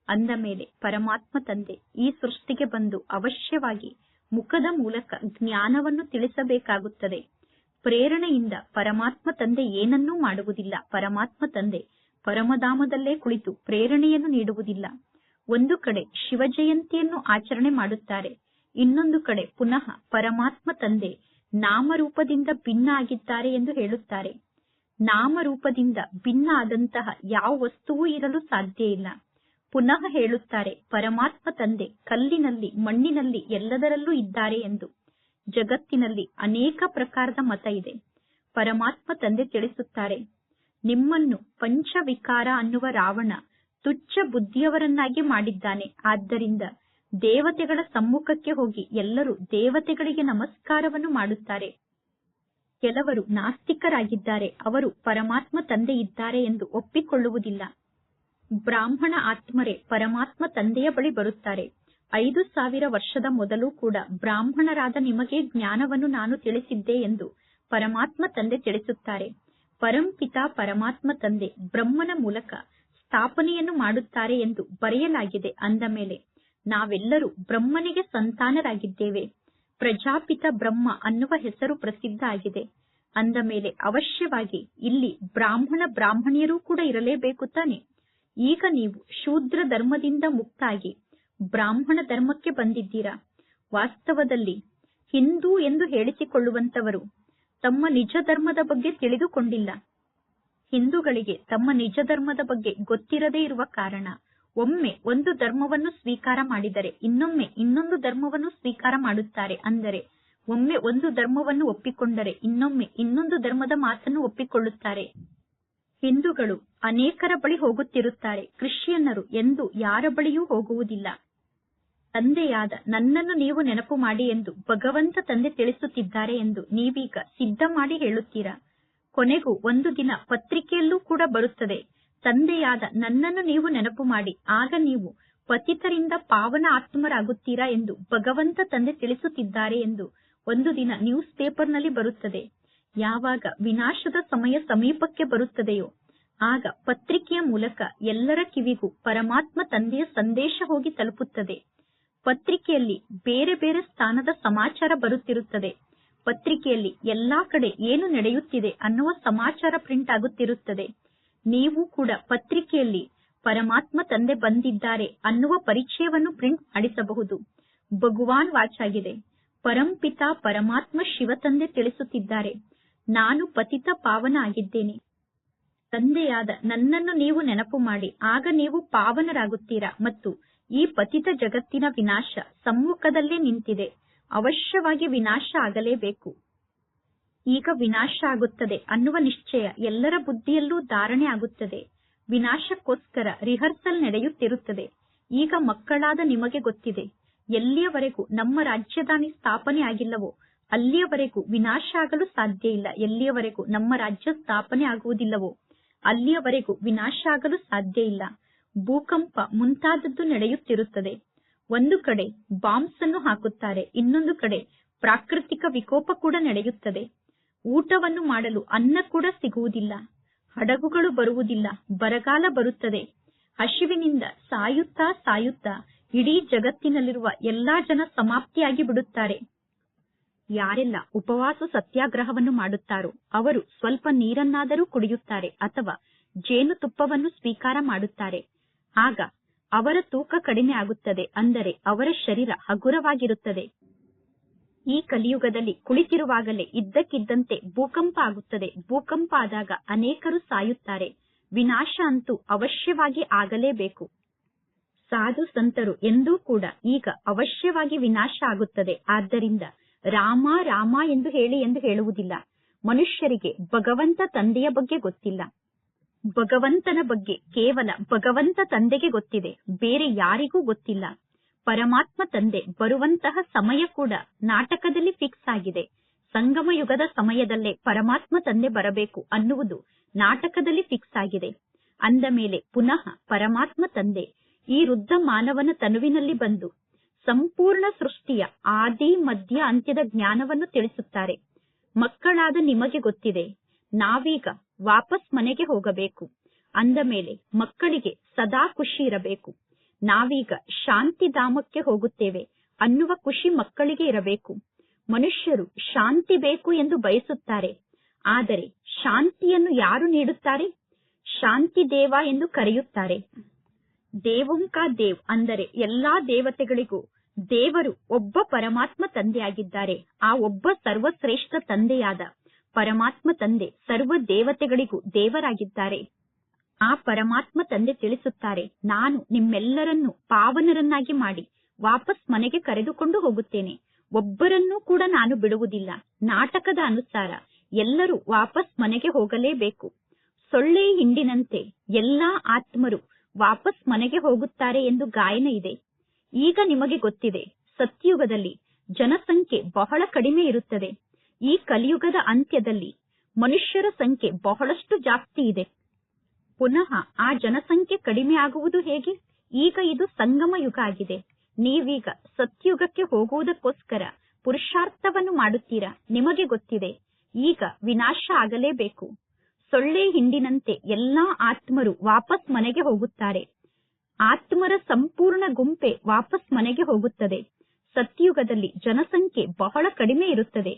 ಅಂದ ಮೇಲೆ ಪರಮಾತ್ಮ ತಂದೆ ಈ ಸೃಷ್ಟಿಗೆ ಬಂದು ಅವಶ್ಯವಾಗಿ ಮುಖದ ಮೂಲಕ ಜ್ಞಾನವನ್ನು ತಿಳಿಸಬೇಕಾಗುತ್ತದೆ. ಪ್ರೇರಣೆಯಿಂದ ಪರಮಾತ್ಮ ತಂದೆ ಏನನ್ನೂ ಮಾಡುವುದಿಲ್ಲ. ಪರಮಾತ್ಮ ತಂದೆ ಪರಮಧಾಮದಲ್ಲೇ ಕುಳಿತು ಪ್ರೇರಣೆಯನ್ನು ನೀಡುವುದಿಲ್ಲ. ಒಂದು ಕಡೆ ಶಿವಜಯಂತಿಯನ್ನು ಆಚರಣೆ ಮಾಡುತ್ತಾರೆ, ಇನ್ನೊಂದು ಕಡೆ ಪುನಃ ಪರಮಾತ್ಮ ತಂದೆ ನಾಮರೂಪದಿಂದ ಭಿನ್ನ ಆಗಿದ್ದಾರೆ ಎಂದು ಹೇಳುತ್ತಾರೆ. ನಾಮರೂಪದಿಂದ ಭಿನ್ನ ಆದಂತಹ ಯಾವ ವಸ್ತುವೂ ಇರಲು ಸಾಧ್ಯ ಇಲ್ಲ. ಪುನಃ ಹೇಳುತ್ತಾರೆ, ಪರಮಾತ್ಮ ತಂದೆ ಕಲ್ಲಿನಲ್ಲಿ, ಮಣ್ಣಿನಲ್ಲಿ ಎಲ್ಲದರಲ್ಲೂ ಇದ್ದಾರೆ ಎಂದು. ಜಗತ್ತಿನಲ್ಲಿ ಅನೇಕ ಪ್ರಕಾರದ ಮತ ಇದೆ. ಪರಮಾತ್ಮ ತಂದೆ ತಿಳಿಸುತ್ತಾರೆ ನಿಮ್ಮನ್ನು ಪಂಚವಿಕಾರ ಅನ್ನುವ ರಾವಣ ತುಚ್ಛ ಬುದ್ಧಿಯವರನ್ನಾಗಿ ಮಾಡಿದ್ದಾನೆ. ಆದ್ದರಿಂದ ದೇವತೆಗಳ ಸಮ್ಮುಖಕ್ಕೆ ಹೋಗಿ ಎಲ್ಲರೂ ದೇವತೆಗಳಿಗೆ ನಮಸ್ಕಾರವನ್ನು ಮಾಡುತ್ತಾರೆ. ಕೆಲವರು ನಾಸ್ತಿಕರಾಗಿದ್ದಾರೆ, ಅವರು ಪರಮಾತ್ಮ ತಂದೆ ಇದ್ದಾರೆ ಎಂದು ಒಪ್ಪಿಕೊಳ್ಳುವುದಿಲ್ಲ. ಬ್ರಾಹ್ಮಣ ಆತ್ಮರೇ ಪರಮಾತ್ಮ ತಂದೆಯ ಬಳಿ ಬರುತ್ತಾರೆ. ಐದು ಸಾವಿರ ವರ್ಷದ ಮೊದಲು ಕೂಡ ಬ್ರಾಹ್ಮಣರಾದ ನಿಮಗೆ ಜ್ಞಾನವನ್ನು ನಾನು ತಿಳಿಸಿದ್ದೆ ಎಂದು ಪರಮಾತ್ಮ ತಂದೆ ತಿಳಿಸುತ್ತಾರೆ. ಪರಂಪಿತ ಪರಮಾತ್ಮ ತಂದೆ ಬ್ರಹ್ಮನ ಮೂಲಕ ಸ್ಥಾಪನೆಯನ್ನು ಮಾಡುತ್ತಾರೆ ಎಂದು ಬರೆಯಲಾಗಿದೆ ಅಂದ ಮೇಲೆ, ನಾವೆಲ್ಲರೂ ಬ್ರಹ್ಮನಿಗೆ ಸಂತಾನರಾಗಿದ್ದೇವೆ. ಪ್ರಜಾಪಿತ ಬ್ರಹ್ಮ ಅನ್ನುವ ಹೆಸರು ಪ್ರಸಿದ್ಧ ಆಗಿದೆ. ಅಂದ ಮೇಲೆ, ಅವಶ್ಯವಾಗಿ ಇಲ್ಲಿ ಬ್ರಾಹ್ಮಣ ಬ್ರಾಹ್ಮಣಿಯರೂ ಕೂಡ ಇರಲೇಬೇಕು ತಾನೆ? ಈಗ ನೀವು ಶೂದ್ರ ಧರ್ಮದಿಂದ ಮುಕ್ತಾಗಿ ಬ್ರಾಹ್ಮಣ ಧರ್ಮಕ್ಕೆ ಬಂದಿದ್ದೀರಾ? ವಾಸ್ತವದಲ್ಲಿ ಹಿಂದೂ ಎಂದು ಹೇಳಿಸಿಕೊಳ್ಳುವಂತವರು ತಮ್ಮ ನಿಜ ಧರ್ಮದ ಬಗ್ಗೆ ತಿಳಿದುಕೊಂಡಿಲ್ಲ. ಹಿಂದೂಗಳಿಗೆ ತಮ್ಮ ನಿಜ ಧರ್ಮದ ಬಗ್ಗೆ ಗೊತ್ತಿರದೇ ಇರುವ ಕಾರಣ, ಒಮ್ಮೆ ಒಂದು ಧರ್ಮವನ್ನು ಸ್ವೀಕಾರ ಮಾಡಿದರೆ, ಇನ್ನೊಮ್ಮೆ ಇನ್ನೊಂದು ಧರ್ಮವನ್ನು ಸ್ವೀಕಾರ ಮಾಡುತ್ತಾರೆ. ಅಂದರೆ, ಒಮ್ಮೆ ಒಂದು ಧರ್ಮವನ್ನು ಒಪ್ಪಿಕೊಂಡರೆ, ಇನ್ನೊಮ್ಮೆ ಇನ್ನೊಂದು ಧರ್ಮದ ಮಾತನ್ನು ಒಪ್ಪಿಕೊಳ್ಳುತ್ತಾರೆ. ಹಿಂದೂಗಳು ಅನೇಕರ ಬಳಿ ಹೋಗುತ್ತಿರುತ್ತಾರೆ. ಕ್ರಿಶ್ಚಿಯನ್ನರು ಎಂದು ಯಾರ ಬಳಿಯೂ ಹೋಗುವುದಿಲ್ಲ. ತಂದೆಯಾದ ನನ್ನನ್ನು ನೀವು ನೆನಪು ಮಾಡಿ ಎಂದು ಭಗವಂತ ತಂದೆ ತಿಳಿಸುತ್ತಿದ್ದಾರೆ ಎಂದು ನೀವೀಗ ಸಿದ್ಧ ಮಾಡಿ ಹೇಳುತ್ತೀರಾ? ಕೊನೆಗೂ ಒಂದು ದಿನ ಪತ್ರಿಕೆಯಲ್ಲೂ ಕೂಡ ಬರುತ್ತದೆ. ತಂದೆಯಾದ ನನ್ನನ್ನು ನೀವು ನೆನಪು ಮಾಡಿ, ಆಗ ನೀವು ಪತಿತರಿಂದ ಪಾವನ ಆತ್ಮರಾಗುತ್ತೀರಾ ಎಂದು ಭಗವಂತ ತಂದೆ ತಿಳಿಸುತ್ತಿದ್ದಾರೆ ಎಂದು ಒಂದು ದಿನ ನ್ಯೂಸ್ ಪೇಪರ್ನಲ್ಲಿ ಬರುತ್ತದೆ. ಯಾವಾಗ ವಿನಾಶದ ಸಮಯ ಸಮೀಪಕ್ಕೆ ಬರುತ್ತದೆಯೋ, ಆಗ ಪತ್ರಿಕೆಯ ಮೂಲಕ ಎಲ್ಲರ ಕಿವಿಗೂ ಪರಮಾತ್ಮ ತಂದೆಯ ಸಂದೇಶ ಹೋಗಿ ತಲುಪುತ್ತದೆ. ಪತ್ರಿಕೆಯಲ್ಲಿ ಬೇರೆ ಬೇರೆ ಸ್ಥಾನದ ಸಮಾಚಾರ ಬರುತ್ತಿರುತ್ತದೆ. ಪತ್ರಿಕೆಯಲ್ಲಿ ಎಲ್ಲಾ ಕಡೆ ಏನು ನಡೆಯುತ್ತಿದೆ ಅನ್ನುವ ಸಮಾಚಾರ ಪ್ರಿಂಟ್ ಆಗುತ್ತಿರುತ್ತದೆ. ನೀವು ಕೂಡ ಪತ್ರಿಕೆಯಲ್ಲಿ ಪರಮಾತ್ಮ ತಂದೆ ಬಂದಿದ್ದಾರೆ ಅನ್ನುವ ಪರಿಚಯವನ್ನು ಪ್ರಿಂಟ್ ಮಾಡಿಸಬಹುದು. ಭಗವಾನ್ ವಾಚಾಗಿದೆ ಪರಂಪಿತ ಪರಮಾತ್ಮ ಶಿವ ತಂದೆ ತಿಳಿಸುತ್ತಿದ್ದಾರೆ. ನಾನು ಪತಿತ ಪಾವನ ಆಗಿದ್ದೇನೆ. ತಂದೆಯಾದ ನನ್ನನ್ನು ನೀವು ನೆನಪು ಮಾಡಿ. ಆಗ ನೀವು ಪಾವನರಾಗುತ್ತೀರಾ ಮತ್ತು ಈ ಪತಿತ ಜಗತ್ತಿನ ವಿನಾಶ ಸಮ್ಮುಖದಲ್ಲೇ ನಿಂತಿದೆ. ಅವಶ್ಯವಾಗಿ ವಿನಾಶ ಆಗಲೇಬೇಕು. ಈಗ ವಿನಾಶ ಆಗುತ್ತದೆ ಅನ್ನುವ ನಿಶ್ಚಯ ಎಲ್ಲರ ಬುದ್ಧಿಯಲ್ಲೂ ಧಾರಣೆ ಆಗುತ್ತದೆ. ವಿನಾಶಕ್ಕೋಸ್ಕರ ರಿಹರ್ಸಲ್ ನಡೆಯುತ್ತಿರುತ್ತದೆ. ಈಗ ಮಕ್ಕಳಾದ ನಿಮಗೆ ಗೊತ್ತಿದೆ, ಎಲ್ಲಿಯವರೆಗೂ ನಮ್ಮ ರಾಜ್ಯಧಾನಿ ಸ್ಥಾಪನೆ ಆಗಿಲ್ಲವೋ, ಅಲ್ಲಿಯವರೆಗೂ ವಿನಾಶ ಆಗಲು ಸಾಧ್ಯ ಇಲ್ಲ. ಎಲ್ಲಿಯವರೆಗೂ ನಮ್ಮ ರಾಜ್ಯ ಸ್ಥಾಪನೆ ಆಗುವುದಿಲ್ಲವೋ, ಅಲ್ಲಿಯವರೆಗೂ ವಿನಾಶ ಆಗಲು ಸಾಧ್ಯ ಇಲ್ಲ. ಭೂಕಂಪ ಮುಂತಾದದ್ದು ನಡೆಯುತ್ತಿರುತ್ತದೆ. ಒಂದು ಕಡೆ ಬಾಂಬ್ಸ್ ಅನ್ನು ಹಾಕುತ್ತಾರೆ, ಇನ್ನೊಂದು ಕಡೆ ಪ್ರಾಕೃತಿಕ ವಿಕೋಪ ಕೂಡ ನಡೆಯುತ್ತದೆ. ಊಟವನ್ನು ಮಾಡಲು ಅನ್ನ ಕೂಡ ಸಿಗುವುದಿಲ್ಲ. ಹಡಗುಗಳು ಬರುವುದಿಲ್ಲ, ಬರಗಾಲ ಬರುತ್ತದೆ. ಹಸಿವಿನಿಂದ ಸಾಯುತ್ತಾ ಸಾಯುತ್ತಾ ಇಡೀ ಜಗತ್ತಿನಲ್ಲಿರುವ ಎಲ್ಲಾ ಜನ ಸಮಾಪ್ತಿಯಾಗಿ ಬಿಡುತ್ತಾರೆ. ಯಾರೆಲ್ಲ ಉಪವಾಸ ಸತ್ಯಾಗ್ರಹವನ್ನು ಮಾಡುತ್ತಾರೋ ಅವರು ಸ್ವಲ್ಪ ನೀರನ್ನಾದರೂ ಕುಡಿಯುತ್ತಾರೆ ಅಥವಾ ಜೇನುತುಪ್ಪವನ್ನು ಸ್ವೀಕಾರ ಮಾಡುತ್ತಾರೆ. ಆಗ ಅವರ ತೂಕ ಕಡಿಮೆ ಆಗುತ್ತದೆ ಅಂದರೆ ಅವರ ಶರೀರ ಹಗುರವಾಗಿರುತ್ತದೆ. ಈ ಕಲಿಯುಗದಲ್ಲಿ ಕುಳಿತಿರುವಾಗಲೇ ಇದ್ದಕ್ಕಿದ್ದಂತೆ ಭೂಕಂಪ ಆಗುತ್ತದೆ. ಭೂಕಂಪ ಆದಾಗ ಅನೇಕರು ಸಾಯುತ್ತಾರೆ. ವಿನಾಶ ಅಂತೂ ಅವಶ್ಯವಾಗಿ ಆಗಲೇಬೇಕು. ಸಾಧು ಸಂತರು ಎಂದೂ ಕೂಡ ಈಗ ಅವಶ್ಯವಾಗಿ ವಿನಾಶ ಆಗುತ್ತದೆ. ಆದ್ದರಿಂದ ರಾಮ ರಾಮ ಎಂದು ಹೇಳಿ ಎಂದು ಹೇಳುವುದಿಲ್ಲ. ಮನುಷ್ಯರಿಗೆ ಭಗವಂತ ತಂದೆಯ ಬಗ್ಗೆ ಗೊತ್ತಿಲ್ಲ. ಭಗವಂತನ ಬಗ್ಗೆ ಕೇವಲ ಭಗವಂತ ತಂದೆಗೆ ಗೊತ್ತಿದೆ, ಬೇರೆ ಯಾರಿಗೂ ಗೊತ್ತಿಲ್ಲ. ಪರಮಾತ್ಮ ತಂದೆ ಬರುವಂತಹ ಸಮಯ ಕೂಡ ನಾಟಕದಲ್ಲಿ ಫಿಕ್ಸ್ ಆಗಿದೆ. ಸಂಗಮ ಯುಗದ ಸಮಯದಲ್ಲೇ ಪರಮಾತ್ಮ ತಂದೆ ಬರಬೇಕು ಅನ್ನುವುದು ನಾಟಕದಲ್ಲಿ ಫಿಕ್ಸ್ ಆಗಿದೆ. ಅಂದ ಮೇಲೆ ಪುನಃ ಪರಮಾತ್ಮ ತಂದೆ ಈ ವೃದ್ಧ ಮಾನವನ ತನುವಿನಲ್ಲಿ ಬಂದು ಸಂಪೂರ್ಣ ಸೃಷ್ಟಿಯ ಆದಿ, ಮಧ್ಯ, ಅಂತ್ಯದ ಜ್ಞಾನವನ್ನು ತಿಳಿಸುತ್ತಾರೆ. ಮಕ್ಕಳಾದ ನಿಮಗೆ ಗೊತ್ತಿದೆ, ನಾವೀಗ ವಾಪಸ್ ಮನೆಗೆ ಹೋಗಬೇಕು. ಅಂದ ಮೇಲೆ ಮಕ್ಕಳಿಗೆ ಸದಾ ಖುಷಿ ಇರಬೇಕು. ನಾವೀಗ ಶಾಂತಿಧಾಮಕ್ಕೆ ಹೋಗುತ್ತೇವೆ ಅನ್ನುವ ಖುಷಿ ಮಕ್ಕಳಿಗೆ ಇರಬೇಕು. ಮನುಷ್ಯರು ಶಾಂತಿ ಬೇಕು ಎಂದು ಬಯಸುತ್ತಾರೆ. ಆದರೆ ಶಾಂತಿಯನ್ನು ಯಾರು ನೀಡುತ್ತಾರೆ? ಶಾಂತಿ ದೇವ ಎಂದು ಕರೆಯುತ್ತಾರೆ. ದೇವಂಕಾ ದೇವ್ ಅಂದರೆ ಎಲ್ಲಾ ದೇವತೆಗಳಿಗೂ ದೇವರು ಒಬ್ಬ ಪರಮಾತ್ಮ ತಂದೆಯಾಗಿದ್ದಾರೆ. ಆ ಒಬ್ಬ ಸರ್ವಶ್ರೇಷ್ಠ ತಂದೆಯಾದ ಪರಮಾತ್ಮ ತಂದೆ ಸರ್ವ ದೇವತೆಗಳಿಗೂ ದೇವರಾಗಿದ್ದಾರೆ. ಆ ಪರಮಾತ್ಮ ತಂದೆ ತಿಳಿಸುತ್ತಾರೆ, ನಾನು ನಿಮ್ಮೆಲ್ಲರನ್ನೂ ಪಾವನರನ್ನಾಗಿ ಮಾಡಿ ವಾಪಸ್ ಮನೆಗೆ ಕರೆದುಕೊಂಡು ಹೋಗುತ್ತೇನೆ. ಒಬ್ಬರನ್ನೂ ಕೂಡ ನಾನು ಬಿಡುವುದಿಲ್ಲ. ನಾಟಕದ ಅನುಸಾರ ಎಲ್ಲರೂ ವಾಪಸ್ ಮನೆಗೆ ಹೋಗಲೇಬೇಕು. ಸೊಳ್ಳೆ ಹಿಂಡಿನಂತೆ ಎಲ್ಲಾ ಆತ್ಮರು ವಾಪಸ್ ಮನೆಗೆ ಹೋಗುತ್ತಾರೆ ಎಂದು ಗಾಯನ ಇದೆ. ಈಗ ನಿಮಗೆ ಗೊತ್ತಿದೆ, ಸತ್ಯುಗದಲ್ಲಿ ಜನಸಂಖ್ಯೆ ಬಹಳ ಕಡಿಮೆ ಇರುತ್ತದೆ. ಈ ಕಲಿಯುಗದ ಅಂತ್ಯದಲ್ಲಿ ಮನುಷ್ಯರ ಸಂಖ್ಯೆ ಬಹಳಷ್ಟು ಜಾಸ್ತಿ ಇದೆ. ಪುನಃ ಆ ಜನಸಂಖ್ಯೆ ಕಡಿಮೆ ಆಗುವುದು ಹೇಗೆ? ಈಗ ಇದು ಸಂಗಮ ಯುಗ ಆಗಿದೆ. ನೀವೀಗ ಸತ್ಯುಗಕ್ಕೆ ಹೋಗುವುದಕ್ಕೋಸ್ಕರ ಪುರುಷಾರ್ಥವನ್ನು ಮಾಡುತ್ತೀರಾ? ನಿಮಗೆ ಗೊತ್ತಿದೆ. ಈಗ ವಿನಾಶ ಆಗಲೇಬೇಕು. ಸೊಳ್ಳೆ ಹಿಂಡಿನಂತೆ ಎಲ್ಲಾ ಆತ್ಮರು ವಾಪಸ್ ಮನೆಗೆ ಹೋಗುತ್ತಾರೆ. ಆತ್ಮರ ಸಂಪೂರ್ಣ ಗುಂಪೆ ವಾಪಸ್ ಮನೆಗೆ ಹೋಗುತ್ತದೆ. ಸತ್ಯುಗದಲ್ಲಿ ಜನಸಂಖ್ಯೆ ಬಹಳ ಕಡಿಮೆ ಇರುತ್ತದೆ.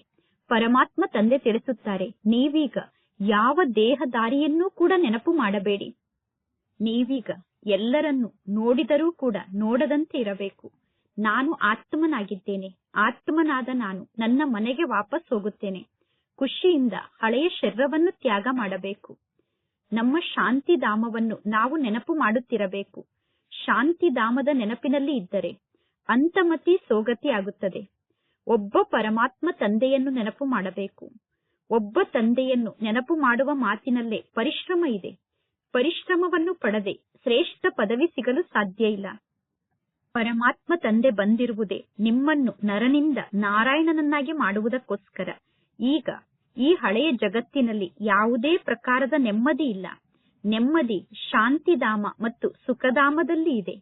ಪರಮಾತ್ಮ ತಂದೆ ತಿಳಿಸುತ್ತಾರೆ, ನೀವೀಗ ಯಾವ ದೇಹದಾರಿಯನ್ನೂ ಕೂಡ ನೆನಪು ಮಾಡಬೇಡಿ. ನೀವೀಗ ಎಲ್ಲರನ್ನು ನೋಡಿದರೂ ಕೂಡ ನೋಡದಂತೆ ಇರಬೇಕು ನಾನು ಆತ್ಮನಾಗಿದ್ದೇನೆ, ಆತ್ಮನಾದ ನಾನು ನನ್ನ ಮನೆಗೆ ವಾಪಸ್ ಹೋಗುತ್ತೇನೆ. ಖುಷಿಯಿಂದ ಹಳೆಯ ಶರೀರವನ್ನು ತ್ಯಾಗ ಮಾಡಬೇಕು. ನಮ್ಮ ಶಾಂತಿಧಾಮವನ್ನು ನಾವು ನೆನಪು ಮಾಡುತ್ತಿರಬೇಕು. ಶಾಂತಿಧಾಮದ ನೆನಪಿನಲ್ಲಿ ಇದ್ದರೆ ಅಂತಮತಿ ಸೋಗತಿ ಆಗುತ್ತದೆ. ಒಬ್ಬ ಪರಮಾತ್ಮ ತಂದೆಯನ್ನು ನೆನಪು ಮಾಡಬೇಕು. ಒಬ್ಬ ತಂದೆಯನ್ನು ನೆನಪು ಮಾಡುವ ಮಾತಿನಲ್ಲೇ ಪರಿಶ್ರಮ ಇದೆ. ಪರಿಶ್ರಮವನ್ನು ಪಡದೆ ಶ್ರೇಷ್ಠ ಪದವಿ ಸಿಗಲು ಸಾಧ್ಯ ಇಲ್ಲ. ಪರಮಾತ್ಮ ತಂದೆ ಬಂದಿರುವುದೇ ನಿಮ್ಮನ್ನು ನರನಿಂದ ನಾರಾಯಣನನ್ನಾಗಿ ಮಾಡುವುದಕ್ಕೋಸ್ಕರ. ಈಗ ಈ ಹಳೆಯ ಜಗತ್ತಿನಲ್ಲಿ ಯಾವುದೇ ಪ್ರಕಾರದ ನೆಮ್ಮದಿ ಇಲ್ಲ. ನೆಮ್ಮದಿ ಶಾಂತಿಧಾಮ ಮತ್ತು ಸುಖಧಾಮದಲ್ಲಿ ಇದೆ.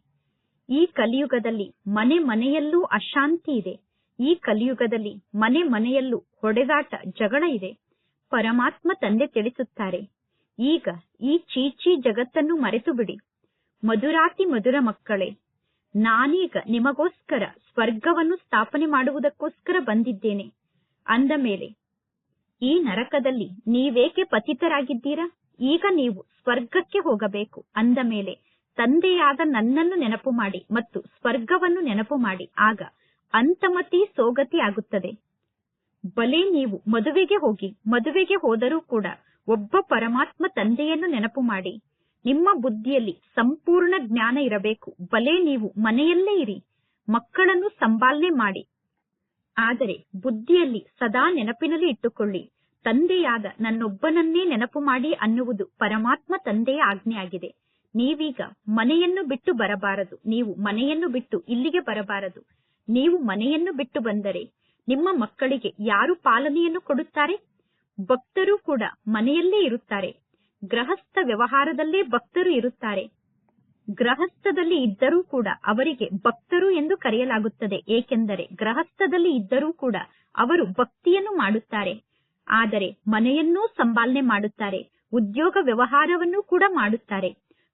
ಈ ಕಲಿಯುಗದಲ್ಲಿ ಮನೆ ಮನೆಯಲ್ಲೂ ಅಶಾಂತಿ ಇದೆ. ಈ ಕಲಿಯುಗದಲ್ಲಿ ಮನೆ ಮನೆಯಲ್ಲೂ ಹೊಡೆದಾಟ ಜಗಳ ಇದೆ. ಪರಮಾತ್ಮ ತಂದೆ ತಿಳಿಸುತ್ತಾರೆ, ಈಗ ಈ ಚೀಚಿ ಜಗತ್ತನ್ನು ಮರೆತು ಬಿಡಿ ಮಧುರಾತಿ ಮಧುರ ಮಕ್ಕಳೇ, ನಾನೀಗ ನಿಮಗೋಸ್ಕರ ಸ್ವರ್ಗವನ್ನು ಸ್ಥಾಪನೆ ಮಾಡುವುದಕ್ಕೋಸ್ಕರ ಬಂದಿದ್ದೇನೆ. ಅಂದ ಮೇಲೆ, ಈ ನರಕದಲ್ಲಿ ನೀವೇಕೆ ಪತಿತರಾಗಿದ್ದೀರಾ? ಈಗ ನೀವು ಸ್ವರ್ಗಕ್ಕೆ ಹೋಗಬೇಕು. ಅಂದ ಮೇಲೆ, ತಂದೆಯಾದ ನನ್ನನ್ನು ನೆನಪು ಮಾಡಿ ಮತ್ತು ಸ್ವರ್ಗವನ್ನು ನೆನಪು ಮಾಡಿ ಆಗ ಅಂತಮತಿ ಸೋಗತಿ ಆಗುತ್ತದೆ. ಬಲೆ ನೀವು ಮದುವೆಗೆ ಹೋಗಿ, ಮದುವೆಗೆ ಹೋದರೂ ಕೂಡ ಒಬ್ಬ ಪರಮಾತ್ಮ ತಂದೆಯನ್ನು ನೆನಪು ಮಾಡಿ. ನಿಮ್ಮ ಬುದ್ಧಿಯಲ್ಲಿ ಸಂಪೂರ್ಣ ಜ್ಞಾನ ಇರಬೇಕು. ಬಲೆ ನೀವು ಮನೆಯಲ್ಲೇ ಇರಿ, ಮಕ್ಕಳನ್ನು ಸಂಭಾಲನೆ ಮಾಡಿ. ಆದರೆ ಬುದ್ಧಿಯಲ್ಲಿ ಸದಾ ನೆನಪಿನಲ್ಲಿ ಇಟ್ಟುಕೊಳ್ಳಿ, ತಂದೆಯಾದ ನನ್ನೊಬ್ಬನನ್ನೇ ನೆನಪು ಮಾಡಿ ಅನ್ನುವುದು ಪರಮಾತ್ಮ ತಂದೆಯ ಆಜ್ಞೆಯಾಗಿದೆ. ನೀವೀಗ ಮನೆಯನ್ನು ಬಿಟ್ಟು ಬರಬಾರದು, ನೀವು ಮನೆಯನ್ನು ಬಿಟ್ಟು ಇಲ್ಲಿಗೆ ಬರಬಾರದು. ನೀವು ಮನೆಯನ್ನು ಬಿಟ್ಟು ಬಂದರೆ ನಿಮ್ಮ ಮಕ್ಕಳಿಗೆ ಯಾರು ಪಾಲನೆಯನ್ನು ಕೊಡುತ್ತಾರೆ? ಭಕ್ತರು ಕೂಡ ಮನೆಯಲ್ಲೇ ಇರುತ್ತಾರೆ. ಗೃಹಸ್ಥ ವ್ಯವಹಾರದಲ್ಲೇ ಭಕ್ತರು ಇರುತ್ತಾರೆ. ಗೃಹಸ್ಥದಲ್ಲಿ ಇದ್ದರೂ ಕೂಡ ಅವರಿಗೆ ಭಕ್ತರು ಎಂದು ಕರೆಯಲಾಗುತ್ತದೆ. ಏಕೆಂದರೆ ಗೃಹಸ್ಥದಲ್ಲಿ ಇದ್ದರೂ ಕೂಡ ಅವರು ಭಕ್ತಿಯನ್ನು ಮಾಡುತ್ತಾರೆ. ಆದರೆ ಮನೆಯನ್ನೂ ಸಂಪಾಲನೆ ಮಾಡುತ್ತಾರೆ. ಉದ್ಯೋಗ ವ್ಯವಹಾರವನ್ನೂ ಕೂಡ ಮಾಡುತ್ತಾರೆ.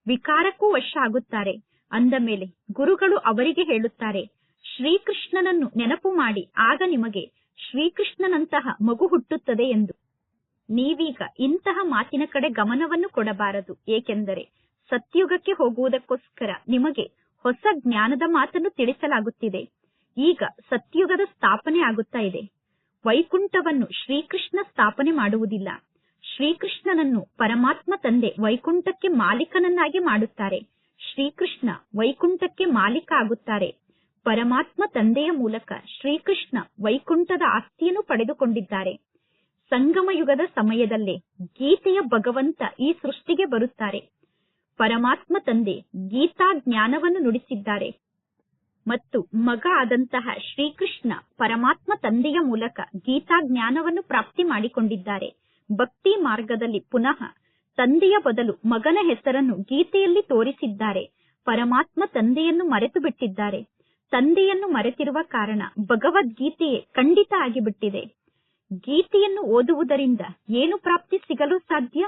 ವಿಕಾರಕ್ಕೂ ವಶ ಆಗುತ್ತಾರೆ ಅಂದ ಮೇಲೆ ಗುರುಗಳು ಅವರಿಗೆ ಹೇಳುತ್ತಾರೆ ಶ್ರೀಕೃಷ್ಣನನ್ನು ನೆನಪು ಮಾಡಿ. ಆಗ ನಿಮಗೆ ಶ್ರೀಕೃಷ್ಣನಂತಹ ಮಗು ಹುಟ್ಟುತ್ತದೆ ಎಂದು. ನೀವೀಗ ಇಂತಹ ಮಾತಿನ ಕಡೆ ಗಮನವನ್ನು ಕೊಡಬಾರದು. ಏಕೆಂದರೆ ಸತ್ಯುಗಕ್ಕೆ ಹೋಗುವುದಕ್ಕೋಸ್ಕರ ನಿಮಗೆ ಹೊಸ ಜ್ಞಾನದ ಮಾತನ್ನು ತಿಳಿಸಲಾಗುತ್ತಿದೆ. ಈಗ ಸತ್ಯುಗದ ಸ್ಥಾಪನೆ ಆಗುತ್ತಾ ಇದೆ. ವೈಕುಂಠವನ್ನು ಶ್ರೀಕೃಷ್ಣ ಸ್ಥಾಪನೆ ಮಾಡುವುದಿಲ್ಲ. ಶ್ರೀಕೃಷ್ಣನನ್ನು ಪರಮಾತ್ಮ ತಂದೆ ವೈಕುಂಠಕ್ಕೆ ಮಾಲೀಕನನ್ನಾಗಿ ಮಾಡುತ್ತಾರೆ. ಶ್ರೀಕೃಷ್ಣ ವೈಕುಂಠಕ್ಕೆ ಮಾಲೀಕ ಆಗುತ್ತಾರೆ. ಪರಮಾತ್ಮ ತಂದೆಯ ಮೂಲಕ ಶ್ರೀಕೃಷ್ಣ ವೈಕುಂಠದ ಆಸ್ತಿಯನ್ನು ಪಡೆದುಕೊಂಡಿದ್ದಾರೆ. ಸಂಗಮ ಯುಗದ ಸಮಯದಲ್ಲೇ ಗೀತೆಯ ಭಗವಂತ ಈ ಸೃಷ್ಟಿಗೆ ಬರುತ್ತಾರೆ. ಪರಮಾತ್ಮ ತಂದೆ ಗೀತಾ ಜ್ಞಾನವನ್ನು ನುಡಿಸಿದ್ದಾರೆ. ಮತ್ತು ಮಗ ಆದಂತಹ ಶ್ರೀಕೃಷ್ಣ ಪರಮಾತ್ಮ ತಂದೆಯ ಮೂಲಕ ಗೀತಾ ಜ್ಞಾನವನ್ನು ಪ್ರಾಪ್ತಿ ಮಾಡಿಕೊಂಡಿದ್ದಾರೆ. ಭಕ್ತಿ ಮಾರ್ಗದಲ್ಲಿ ಪುನಃ ತಂದೆಯ ಬದಲು ಮಗನ ಹೆಸರನ್ನು ಗೀತೆಯಲ್ಲಿ ತೋರಿಸಿದ್ದಾರೆ. ಪರಮಾತ್ಮ ತಂದೆಯನ್ನು ಮರೆತು ಬಿಟ್ಟಿದ್ದಾರೆ ತಂದೆಯನ್ನು ಮರೆತಿರುವ ಕಾರಣ ಭಗವದ್ಗೀತೆಯೇ ಖಂಡಿತ ಆಗಿಬಿಟ್ಟಿದೆ. ಗೀತೆಯನ್ನು ಓದುವುದರಿಂದ ಏನು ಪ್ರಾಪ್ತಿ ಸಿಗಲು ಸಾಧ್ಯ?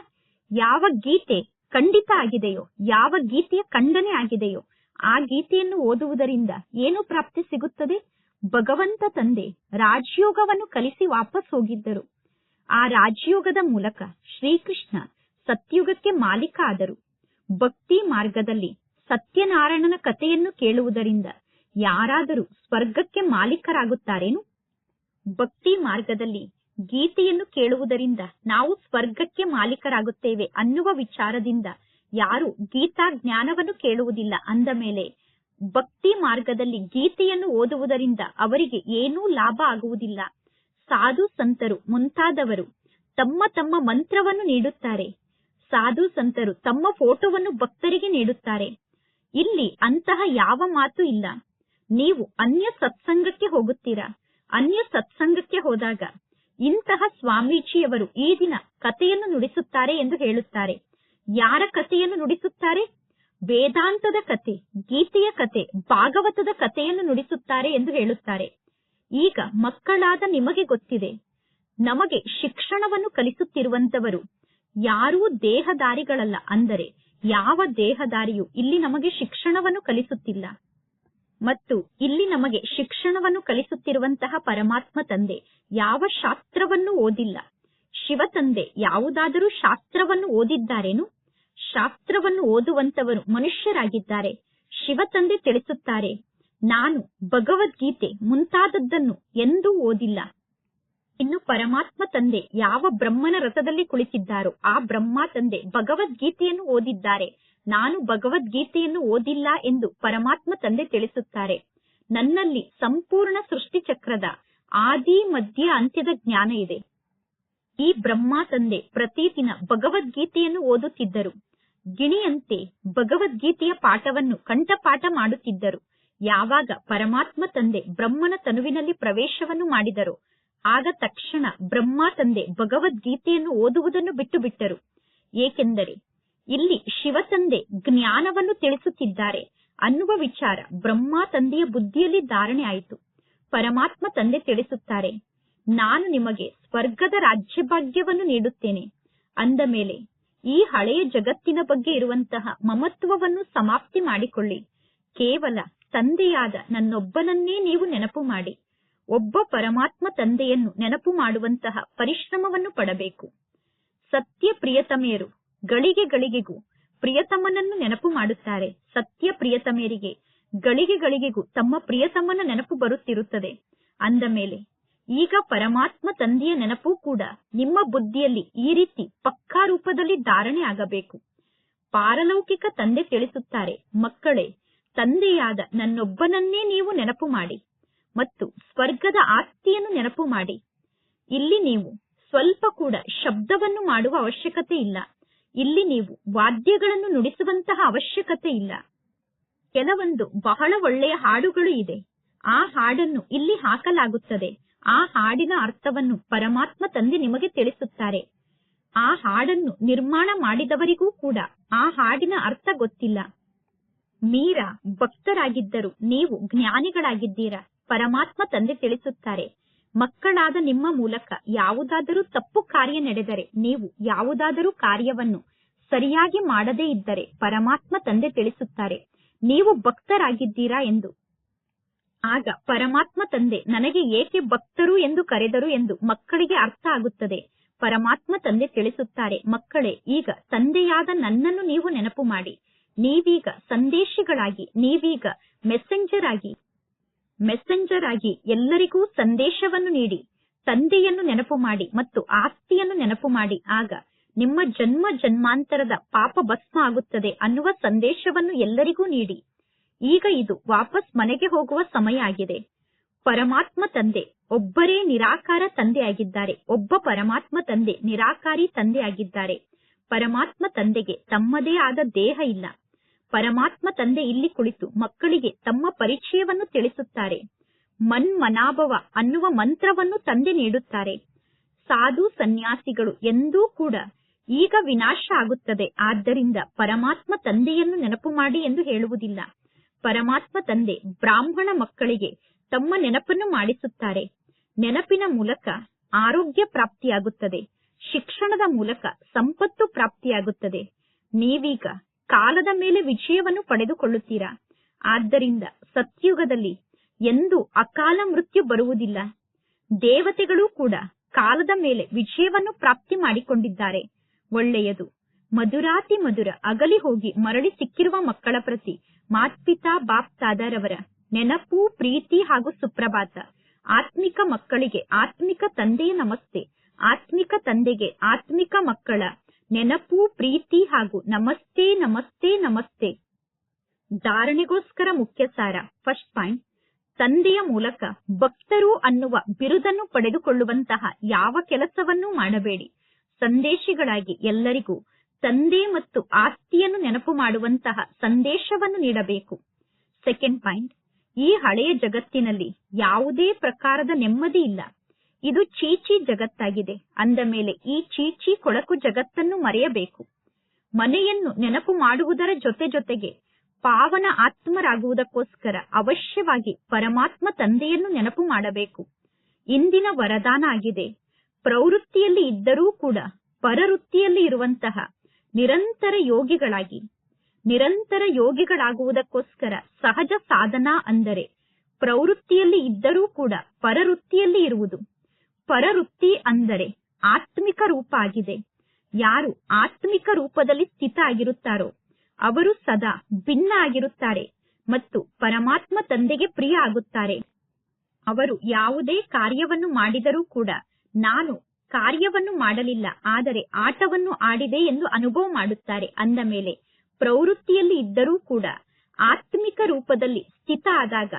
ಯಾವ ಗೀತೆ ಖಂಡಿತ ಆಗಿದೆಯೋ, ಯಾವ ಗೀತೆಯ ಖಂಡನೆ ಆಗಿದೆಯೋ, ಆ ಗೀತೆಯನ್ನು ಓದುವುದರಿಂದ ಏನು ಪ್ರಾಪ್ತಿ ಸಿಗುತ್ತದೆ? ಭಗವಂತ ತಂದೆ ರಾಜಯೋಗವನ್ನು ಕಲಿಸಿ ವಾಪಸ್ ಹೋಗಿದ್ದರು. ಆ ರಾಜಯೋಗದ ಮೂಲಕ ಶ್ರೀಕೃಷ್ಣ ಸತ್ಯುಗಕ್ಕೆ ಮಾಲೀಕ ಆದರು. ಭಕ್ತಿ ಮಾರ್ಗದಲ್ಲಿ ಸತ್ಯನಾರಾಯಣನ ಕಥೆಯನ್ನು ಕೇಳುವುದರಿಂದ ಯಾರಾದರೂ ಸ್ವರ್ಗಕ್ಕೆ ಮಾಲೀಕರಾಗುತ್ತಾರೇನು? ಭಕ್ತಿ ಮಾರ್ಗದಲ್ಲಿ ಗೀತೆಯನ್ನು ಕೇಳುವುದರಿಂದ ನಾವು ಸ್ವರ್ಗಕ್ಕೆ ಮಾಲೀಕರಾಗುತ್ತೇವೆ ಅನ್ನುವ ವಿಚಾರದಿಂದ ಯಾರು ಗೀತಾ ಜ್ಞಾನವನ್ನು ಕೇಳುವುದಿಲ್ಲ ಅಂದ ಮೇಲೆ ಭಕ್ತಿ ಮಾರ್ಗದಲ್ಲಿ ಗೀತೆಯನ್ನು ಓದುವುದರಿಂದ ಅವರಿಗೆ ಏನೂ ಲಾಭ ಆಗುವುದಿಲ್ಲ. ಸಾಧು ಸಂತರು ಮುಂತಾದವರು ತಮ್ಮ ತಮ್ಮ ಮಂತ್ರವನ್ನು ನೀಡುತ್ತಾರೆ. ಸಾಧು ಸಂತರು ತಮ್ಮ ಫೋಟೋವನ್ನು ಭಕ್ತರಿಗೆ ನೀಡುತ್ತಾರೆ. ಇಲ್ಲಿ ಅಂತಹ ಯಾವ ಮಾತು ಇಲ್ಲ. ನೀವು ಅನ್ಯ ಸತ್ಸಂಗಕ್ಕೆ ಹೋಗುತ್ತೀರಾ? ಅನ್ಯ ಸತ್ಸಂಗಕ್ಕೆ ಹೋದಾಗ ಇಂತಹ ಸ್ವಾಮೀಜಿಯವರು ಈ ದಿನ ಕಥೆಯನ್ನು ನುಡಿಸುತ್ತಾರೆ ಎಂದು ಹೇಳುತ್ತಾರೆ. ಯಾರ ಕಥೆಯನ್ನು ನುಡಿಸುತ್ತಾರೆ? ವೇದಾಂತದ ಕತೆ ಗೀತೆಯ ಕತೆ ಭಾಗವತದ ಕಥೆಯನ್ನು ನುಡಿಸುತ್ತಾರೆ ಎಂದು ಹೇಳುತ್ತಾರೆ. ಈಗ ಮಕ್ಕಳಾದ ನಿಮಗೆ ಗೊತ್ತಿದೆ, ನಮಗೆ ಶಿಕ್ಷಣವನ್ನು ಕಲಿಸುತ್ತಿರುವಂತವರು ಯಾರೂ ದೇಹದಾರಿಗಳಲ್ಲ. ಅಂದರೆ ಯಾವ ದೇಹದಾರಿಯು ಇಲ್ಲಿ ನಮಗೆ ಶಿಕ್ಷಣವನ್ನು ಕಲಿಸುತ್ತಿಲ್ಲ. ಮತ್ತು ಇಲ್ಲಿ ನಮಗೆ ಶಿಕ್ಷಣವನ್ನು ಕಲಿಸುತ್ತಿರುವಂತಹ ಪರಮಾತ್ಮ ತಂದೆ. ಯಾವ ಶಾಸ್ತ್ರವನ್ನು ಓದಿಲ್ಲ. ಶಿವ ತಂದೆ ಯಾವುದಾದರೂ ಶಾಸ್ತ್ರವನ್ನು ಓದಿದ್ದಾರೇನು? ಶಾಸ್ತ್ರವನ್ನು ಓದುವಂತವರು ಮನುಷ್ಯರಾಗಿದ್ದಾರೆ. ಶಿವ ತಂದೆ ತಿಳಿಸುತ್ತಾರೆ, ನಾನು ಭಗವದ್ಗೀತೆ ಮುಂತಾದದ್ದನ್ನು ಎಂದೂ ಓದಿಲ್ಲ. ಇನ್ನು ಪರಮಾತ್ಮ ತಂದೆ ಯಾವ ಬ್ರಹ್ಮನ ರಥದಲ್ಲಿ ಕುಳಿತಿದ್ದಾರೋ ಆ ಬ್ರಹ್ಮ ತಂದೆ ಭಗವದ್ಗೀತೆಯನ್ನು ಓದಿದ್ದಾರೆ. ನಾನು ಭಗವದ್ಗೀತೆಯನ್ನು ಓದಿಲ್ಲ ಎಂದು ಪರಮಾತ್ಮ ತಂದೆ ತಿಳಿಸುತ್ತಾರೆ. ನನ್ನಲ್ಲಿ ಸಂಪೂರ್ಣ ಸೃಷ್ಟಿ ಚಕ್ರದ ಆದಿ, ಮಧ್ಯ, ಅಂತ್ಯದ ಜ್ಞಾನ ಇದೆ. ಈ ಬ್ರಹ್ಮ ತಂದೆ ಪ್ರತಿದಿನ ಭಗವದ್ಗೀತೆಯನ್ನು ಓದುತ್ತಿದ್ದರು. ಗಿಣಿಯಂತೆ ಭಗವದ್ಗೀತೆಯ ಪಾಠವನ್ನು ಕಂಠಪಾಠ ಮಾಡುತ್ತಿದ್ದರು. ಯಾವಾಗ ಪರಮಾತ್ಮ ತಂದೆ ಬ್ರಹ್ಮನ ತನುವಿನಲ್ಲಿ ಪ್ರವೇಶವನ್ನು ಮಾಡಿದರೋ ಆಗ ತಕ್ಷಣ ಬ್ರಹ್ಮ ತಂದೆ ಭಗವದ್ಗೀತೆಯನ್ನು ಓದುವುದನ್ನು ಬಿಟ್ಟು ಬಿಟ್ಟರು ಏಕೆಂದರೆ ಇಲ್ಲಿ ಶಿವತಂದೆ ಜ್ಞಾನವನ್ನು ತಿಳಿಸುತ್ತಿದ್ದಾರೆ ಅನ್ನುವ ವಿಚಾರ ಬ್ರಹ್ಮ ತಂದೆಯ ಬುದ್ಧಿಯಲ್ಲಿ ಧಾರಣೆ ಆಯಿತು. ಪರಮಾತ್ಮ ತಂದೆ ತಿಳಿಸುತ್ತಾರೆ, ನಾನು ನಿಮಗೆ ಸ್ವರ್ಗದ ರಾಜ್ಯಭಾಗ್ಯವನ್ನು ನೀಡುತ್ತೇನೆ. ಅಂದ ಮೇಲೆ, ಈ ಹಳೆಯ ಜಗತ್ತಿನ ಬಗ್ಗೆ ಇರುವಂತಹ ಮಮತ್ವವನ್ನು ಸಮಾಪ್ತಿ ಮಾಡಿಕೊಳ್ಳಿ. ಕೇವಲ ತಂದೆಯಾದ ನನ್ನೊಬ್ಬನನ್ನೇ ನೀವು ನೆನಪು ಮಾಡಿ. ಒಬ್ಬ ಪರಮಾತ್ಮ ತಂದೆಯನ್ನು ನೆನಪು ಮಾಡುವಂತಹ ಪರಿಶ್ರಮವನ್ನು ಪಡಬೇಕು. ಸತ್ಯ ಪ್ರಿಯತಮೆಯರು ಗಳಿಗೆ ಗಳಿಗೆಗೂ ಪ್ರಿಯತಮನನ್ನು ನೆನಪು ಮಾಡುತ್ತಾರೆ. ಸತ್ಯ ಪ್ರಿಯತಮೆಯರಿಗೆ ಗಳಿಗೆ ಗಳಿಗೆಗೂ ತಮ್ಮ ಪ್ರಿಯತಮನ ನೆನಪು ಬರುತ್ತಿರುತ್ತದೆ. ಅಂದ ಮೇಲೆ, ಈಗ ಪರಮಾತ್ಮ ತಂದೆಯ ನೆನಪು ಕೂಡ ನಿಮ್ಮ ಬುದ್ಧಿಯಲ್ಲಿ ಈ ರೀತಿ ಪಕ್ಕಾ ರೂಪದಲ್ಲಿ ಧಾರಣೆ ಆಗಬೇಕು. ಪಾರಲೌಕಿಕ ತಂದೆ ತಿಳಿಸುತ್ತಾರೆ, ಮಕ್ಕಳೇ, ತಂದೆಯಾದ ನನ್ನೊಬ್ಬನನ್ನೇ ನೀವು ನೆನಪು ಮಾಡಿ. ಮತ್ತು ಸ್ವರ್ಗದ ಆಸ್ತಿಯನ್ನು ನೆನಪು ಮಾಡಿ. ಇಲ್ಲಿ ನೀವು ಸ್ವಲ್ಪ ಕೂಡ ಶಬ್ದವನ್ನು ಮಾಡುವ ಅವಶ್ಯಕತೆ ಇಲ್ಲ. ಇಲ್ಲಿ ನೀವು ವಾದ್ಯಗಳನ್ನು ನುಡಿಸುವಂತಹ ಅವಶ್ಯಕತೆ ಇಲ್ಲ. ಕೆಲವೊಂದು ಬಹಳ ಒಳ್ಳೆಯ ಹಾಡುಗಳು ಇದೆ. ಆ ಹಾಡನ್ನು ಇಲ್ಲಿ ಹಾಕಲಾಗುತ್ತದೆ. ಆ ಹಾಡಿನ ಅರ್ಥವನ್ನು ಪರಮಾತ್ಮ ತಂದೆ ನಿಮಗೆ ತಿಳಿಸುತ್ತಾರೆ. ಆ ಹಾಡನ್ನು ನಿರ್ಮಾಣ ಮಾಡಿದವರಿಗೂ ಕೂಡ ಆ ಹಾಡಿನ ಅರ್ಥ ಗೊತ್ತಿಲ್ಲ. ಮೀರಾ ಭಕ್ತರಾಗಿದ್ದರು ನೀವು ಜ್ಞಾನಿಗಳಾಗಿದ್ದೀರಾ? ಪರಮಾತ್ಮ ತಂದೆ ತಿಳಿಸುತ್ತಾರೆ. ಮಕ್ಕಳಾದ ನಿಮ್ಮ ಮೂಲಕ ಯಾವುದಾದರೂ ತಪ್ಪು ಕಾರ್ಯ ನಡೆದರೆ ನೀವು ಯಾವುದಾದರೂ ಕಾರ್ಯವನ್ನು ಸರಿಯಾಗಿ ಮಾಡದೇ ಇದ್ದರೆ ಪರಮಾತ್ಮ ತಂದೆ ತಿಳಿಸುತ್ತಾರೆ. ನೀವು ಭಕ್ತರಾಗಿದ್ದೀರಾ ಎಂದು. ಆಗ ಪರಮಾತ್ಮ ತಂದೆ ನನಗೆ ಏಕೆ ಭಕ್ತರು ಎಂದು ಕರೆದರು ಎಂದು ಮಕ್ಕಳಿಗೆ ಅರ್ಥ ಆಗುತ್ತದೆ. ಪರಮಾತ್ಮ ತಂದೆ ತಿಳಿಸುತ್ತಾರೆ, ಮಕ್ಕಳೇ, ಈಗ ತಂದೆಯಾದ ನನ್ನನ್ನು ನೀವು ನೆನಪು ಮಾಡಿ. ನೀವೀಗ ಸಂದೇಶಿಗಳಾಗಿ, ನೀವೀಗ ಮೆಸೆಂಜರ್ ಆಗಿ ಮೆಸೆಂಜರ್ ಆಗಿ ಎಲ್ಲರಿಗೂ ಸಂದೇಶವನ್ನು ನೀಡಿ, ತಂದೆಯನ್ನು ನೆನಪು ಮಾಡಿ ಮತ್ತು ಆಸ್ತಿಯನ್ನು ನೆನಪು ಮಾಡಿ. ಆಗ ನಿಮ್ಮ ಜನ್ಮ ಜನ್ಮಾಂತರದ ಪಾಪ ಭಸ್ಮ ಆಗುತ್ತದೆ ಅನ್ನುವ ಸಂದೇಶವನ್ನು ಎಲ್ಲರಿಗೂ ನೀಡಿ. ಈಗ ಇದು ವಾಪಸ್ ಮನೆಗೆ ಹೋಗುವ ಸಮಯ ಆಗಿದೆ. ಪರಮಾತ್ಮ ತಂದೆ, ಒಬ್ಬರೇ ನಿರಾಕಾರ ತಂದೆಯಾಗಿದ್ದಾರೆ ಒಬ್ಬ ಪರಮಾತ್ಮ ತಂದೆ, ನಿರಾಕಾರಿ ತಂದೆಯಾಗಿದ್ದಾರೆ ಪರಮಾತ್ಮ ತಂದೆಗೆ ತಮ್ಮದೇ ಆದ ದೇಹ ಇಲ್ಲ. ಪರಮಾತ್ಮ ತಂದೆ ಇಲ್ಲಿ ಕುಳಿತು ಮಕ್ಕಳಿಗೆ ತಮ್ಮ ಪರಿಚಯವನ್ನು ತಿಳಿಸುತ್ತಾರೆ. ಮನ್ಮನಾಭವ ಅನ್ನುವ ಮಂತ್ರವನ್ನು ತಂದೆ ನೀಡುತ್ತಾರೆ. ಸಾಧು ಸನ್ಯಾಸಿಗಳು ಎಂದೂ ಕೂಡ ಈಗ ವಿನಾಶ ಆಗುತ್ತದೆ. ಆದ್ದರಿಂದ ಪರಮಾತ್ಮ ತಂದೆಯನ್ನು ನೆನಪು ಮಾಡಿ ಎಂದು ಹೇಳುವುದಿಲ್ಲ. ಪರಮಾತ್ಮ ತಂದೆ ಬ್ರಾಹ್ಮಣ ಮಕ್ಕಳಿಗೆ ತಮ್ಮ ನೆನಪನ್ನು ಮಾಡಿಸುತ್ತಾರೆ. ನೆನಪಿನ ಮೂಲಕ ಆರೋಗ್ಯ ಪ್ರಾಪ್ತಿಯಾಗುತ್ತದೆ. ಶಿಕ್ಷಣದ ಮೂಲಕ ಸಂಪತ್ತು ಪ್ರಾಪ್ತಿಯಾಗುತ್ತದೆ. ನೀವೀಗ ಕಾಲದ ಮೇಲೆ ವಿಜಯವನ್ನು ಪಡೆದುಕೊಳ್ಳುತ್ತೀರಾ? ಆದ್ದರಿಂದ ಸತ್ಯುಗದಲ್ಲಿ ಎಂದು ಅಕಾಲ ಮೃತ್ಯು ಬರುವುದಿಲ್ಲ. ದೇವತೆಗಳು ಕೂಡ ಕಾಲದ ಮೇಲೆ ವಿಜಯವನ್ನು ಪ್ರಾಪ್ತಿ ಮಾಡಿಕೊಂಡಿದ್ದಾರೆ. ಒಳ್ಳೆಯದು. ಮಧುರಾತಿ ಮಧುರ ಅಗಲಿ ಹೋಗಿ ಮರಳಿ ಸಿಕ್ಕಿರುವ ಮಕ್ಕಳ ಪ್ರತಿ ಮಾತ್ಪಿತಾ ಬಾಪ್ ತಾದರವರ ನೆನಪು, ಪ್ರೀತಿ ಹಾಗೂ ಸುಪ್ರಭಾತ. ಆತ್ಮಿಕ ಮಕ್ಕಳಿಗೆ ಆತ್ಮಿಕ ತಂದೆಯ ನಮಸ್ತೆ. ಆತ್ಮಿಕ ತಂದೆಗೆ ಆತ್ಮಿಕ ಮಕ್ಕಳ ನೆನಪು, ಪ್ರೀತಿ ಹಾಗೂ ನಮಸ್ತೆ ನಮಸ್ತೆ ನಮಸ್ತೆ. ಧಾರಣೆಗೋಸ್ಕರ ಮುಖ್ಯ ಸಾರ. ಫಸ್ಟ್ ಪಾಯಿಂಟ್ ತಂದೆಯ ಮೂಲಕ ಭಕ್ತರು ಅನ್ನುವ ಬಿರುದನ್ನು ಪಡೆದುಕೊಳ್ಳುವಂತಹ ಯಾವ ಕೆಲಸವನ್ನೂ ಮಾಡಬೇಡಿ. ಸಂದೇಶಿಗಳಾಗಿ ಎಲ್ಲರಿಗೂ ತಂದೆ ಮತ್ತು ಆಸ್ತಿಯನ್ನು ನೆನಪು ಮಾಡುವಂತಹ ಸಂದೇಶವನ್ನು ನೀಡಬೇಕು. ಸೆಕೆಂಡ್ ಪಾಯಿಂಟ್ ಈ ಹಳೆಯ ಜಗತ್ತಿನಲ್ಲಿ ಯಾವುದೇ ಪ್ರಕಾರದ ನೆಮ್ಮದಿ ಇಲ್ಲ. ಇದು ಚೀಚಿ ಜಗತ್ತಾಗಿದೆ. ಅಂದ ಮೇಲೆ ಈ ಚೀಚಿ ಕೊಳಕು ಜಗತ್ತನ್ನು ಮರೆಯಬೇಕು. ಮನೆಯನ್ನು ನೆನಪು ಮಾಡುವುದರ ಜೊತೆ ಜೊತೆಗೆ ಪಾವನ ಆತ್ಮರಾಗುವುದಕ್ಕೋಸ್ಕರ ಅವಶ್ಯವಾಗಿ ಪರಮಾತ್ಮ ತಂದೆಯನ್ನು ನೆನಪು ಮಾಡಬೇಕು. ಇಂದಿನ ವರದಾನ ಆಗಿದೆ. ಪ್ರವೃತ್ತಿಯಲ್ಲಿ ಇದ್ದರೂ ಕೂಡ ಪರವೃತ್ತಿಯಲ್ಲಿ ಇರುವಂತಹ ನಿರಂತರ ಯೋಗಿಗಳಾಗಿ, ನಿರಂತರ ಯೋಗಿಗಳಾಗುವುದಕ್ಕೋಸ್ಕರ ಸಹಜ ಸಾಧನ ಅಂದರೆ ಪ್ರವೃತ್ತಿಯಲ್ಲಿ ಇದ್ದರೂ ಕೂಡ ಪರವೃತ್ತಿಯಲ್ಲಿ ಇರುವುದು. ಪರವೃತ್ತಿ ಅಂದರೆ ಆತ್ಮಿಕ ರೂಪ ಆಗಿದೆ ಯಾರು ಆತ್ಮಿಕ ರೂಪದಲ್ಲಿ ಸ್ಥಿತ ಆಗಿರುತ್ತಾರೋ ಅವರು ಸದಾ ಭಿನ್ನ ಆಗಿರುತ್ತಾರೆ ಮತ್ತು ಪರಮಾತ್ಮ ತಂದೆಗೆ ಪ್ರಿಯ ಆಗುತ್ತಾರೆ ಅವರು ಯಾವುದೇ ಕಾರ್ಯವನ್ನು ಮಾಡಿದರೂ ಕೂಡ ನಾನು ಕಾರ್ಯವನ್ನು ಮಾಡಲಿಲ್ಲ, ಆದರೆ ಆಟವನ್ನು ಆಡಿದೆ ಎಂದು ಅನುಭವ ಮಾಡುತ್ತಾರೆ. ಅಂದ ಮೇಲೆ ಪ್ರವೃತ್ತಿಯಲ್ಲಿ ಇದ್ದರೂ ಕೂಡ ಆತ್ಮಿಕ ರೂಪದಲ್ಲಿ ಸ್ಥಿತ ಆದಾಗ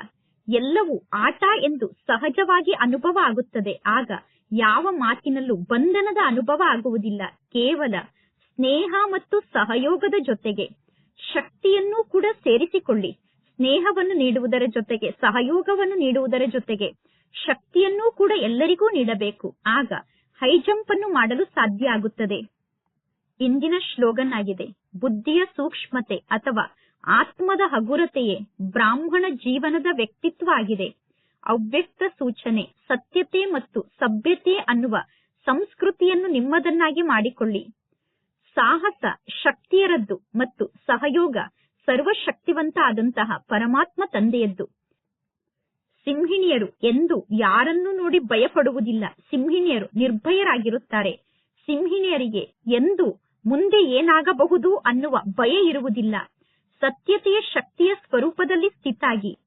ಎಲ್ಲವೂ ಆಟ ಎಂದು ಸಹಜವಾಗಿ ಅನುಭವ ಆಗುತ್ತದೆ. ಆಗ ಯಾವ ಮಾತಿನಲ್ಲೂ ಬಂಧನದ ಅನುಭವ ಆಗುವುದಿಲ್ಲ. ಕೇವಲ ಸ್ನೇಹ ಮತ್ತು ಸಹಯೋಗದ ಜೊತೆಗೆ ಶಕ್ತಿಯನ್ನು ಕೂಡ ಸೇರಿಸಿಕೊಳ್ಳಿ. ಸ್ನೇಹವನ್ನು ನೀಡುವುದರ ಜೊತೆಗೆ, ಸಹಯೋಗವನ್ನು ನೀಡುವುದರ ಜೊತೆಗೆ ಶಕ್ತಿಯನ್ನು ಕೂಡ ಎಲ್ಲರಿಗೂ ನೀಡಬೇಕು. ಆಗ ಹೈ ಜಂಪ್ ಅನ್ನು ಮಾಡಲು ಸಾಧ್ಯ ಆಗುತ್ತದೆ. ಇಂದಿನ ಶ್ಲೋಗನ್ ಆಗಿದೆ, ಬುದ್ಧಿಯ ಸೂಕ್ಷ್ಮತೆ ಅಥವಾ ಆತ್ಮದ ಹಗುರತೆಯೇ ಬ್ರಾಹ್ಮಣ ಜೀವನದ ವ್ಯಕ್ತಿತ್ವ ಆಗಿದೆ. ಅವ್ಯಕ್ತ ಸೂಚನೆ, ಸತ್ಯತೆ ಮತ್ತು ಸಭ್ಯತೆ ಅನ್ನುವ ಸಂಸ್ಕೃತಿಯನ್ನು ನಿಮ್ಮದನ್ನಾಗಿ ಮಾಡಿಕೊಳ್ಳಿ. ಸಾಹಸ ಶಕ್ತಿಯರದ್ದು ಮತ್ತು ಸಹಯೋಗ ಸರ್ವಶಕ್ತಿವಂತ ಆದಂತಹ ಪರಮಾತ್ಮ ತಂದೆಯದ್ದು. ಸಿಂಹಿಣಿಯರು ಎಂದು ಯಾರನ್ನೂ ನೋಡಿ ಭಯಪಡುವುದಿಲ್ಲ. ಸಿಂಹಿಣಿಯರು ನಿರ್ಭಯರಾಗಿರುತ್ತಾರೆ. ಸಿಂಹಿಣಿಯರಿಗೆ ಎಂದು ಮುಂದೆ ಏನಾಗಬಹುದು ಅನ್ನುವ ಭಯ ಇರುವುದಿಲ್ಲ. ಸತ್ಯತೆಯ ಶಕ್ತಿಯ ಸ್ವರೂಪದಲ್ಲಿ ಸ್ಥಿತಾಗಿ.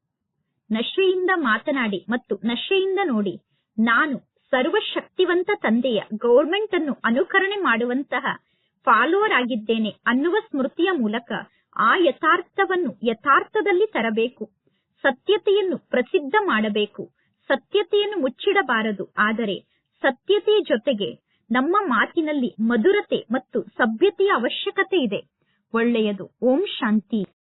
ನಶೆಯಿಂದ ಮಾತನಾಡಿ ಮತ್ತು ನಶೆಯಿಂದ ನೋಡಿ. ನಾನು ಸರ್ವಶಕ್ತಿವಂತ ತಂದೆಯ ಗೌರ್ಮೆಂಟ್ ಅನ್ನು ಅನುಕರಣೆ ಮಾಡುವಂತಹ ಫಾಲೋವರ್ ಆಗಿದ್ದೇನೆ ಅನ್ನುವ ಸ್ಮೃತಿಯ ಮೂಲಕ ಆ ಯಥಾರ್ಥವನ್ನು ಯಥಾರ್ಥದಲ್ಲಿ ತರಬೇಕು. ಸತ್ಯತೆಯನ್ನು ಪ್ರಸಿದ್ಧ ಮಾಡಬೇಕು. ಸತ್ಯತೆಯನ್ನು ಮುಚ್ಚಿಡಬಾರದು. ಆದರೆ ಸತ್ಯತೆಯ ಜೊತೆಗೆ ನಮ್ಮ ಮಾತಿನಲ್ಲಿ ಮಧುರತೆ ಮತ್ತು ಸಭ್ಯತೆಯ ಅವಶ್ಯಕತೆ ಇದೆ. ಒಳ್ಳೆಯದು. ಓಂ ಶಾಂತಿ.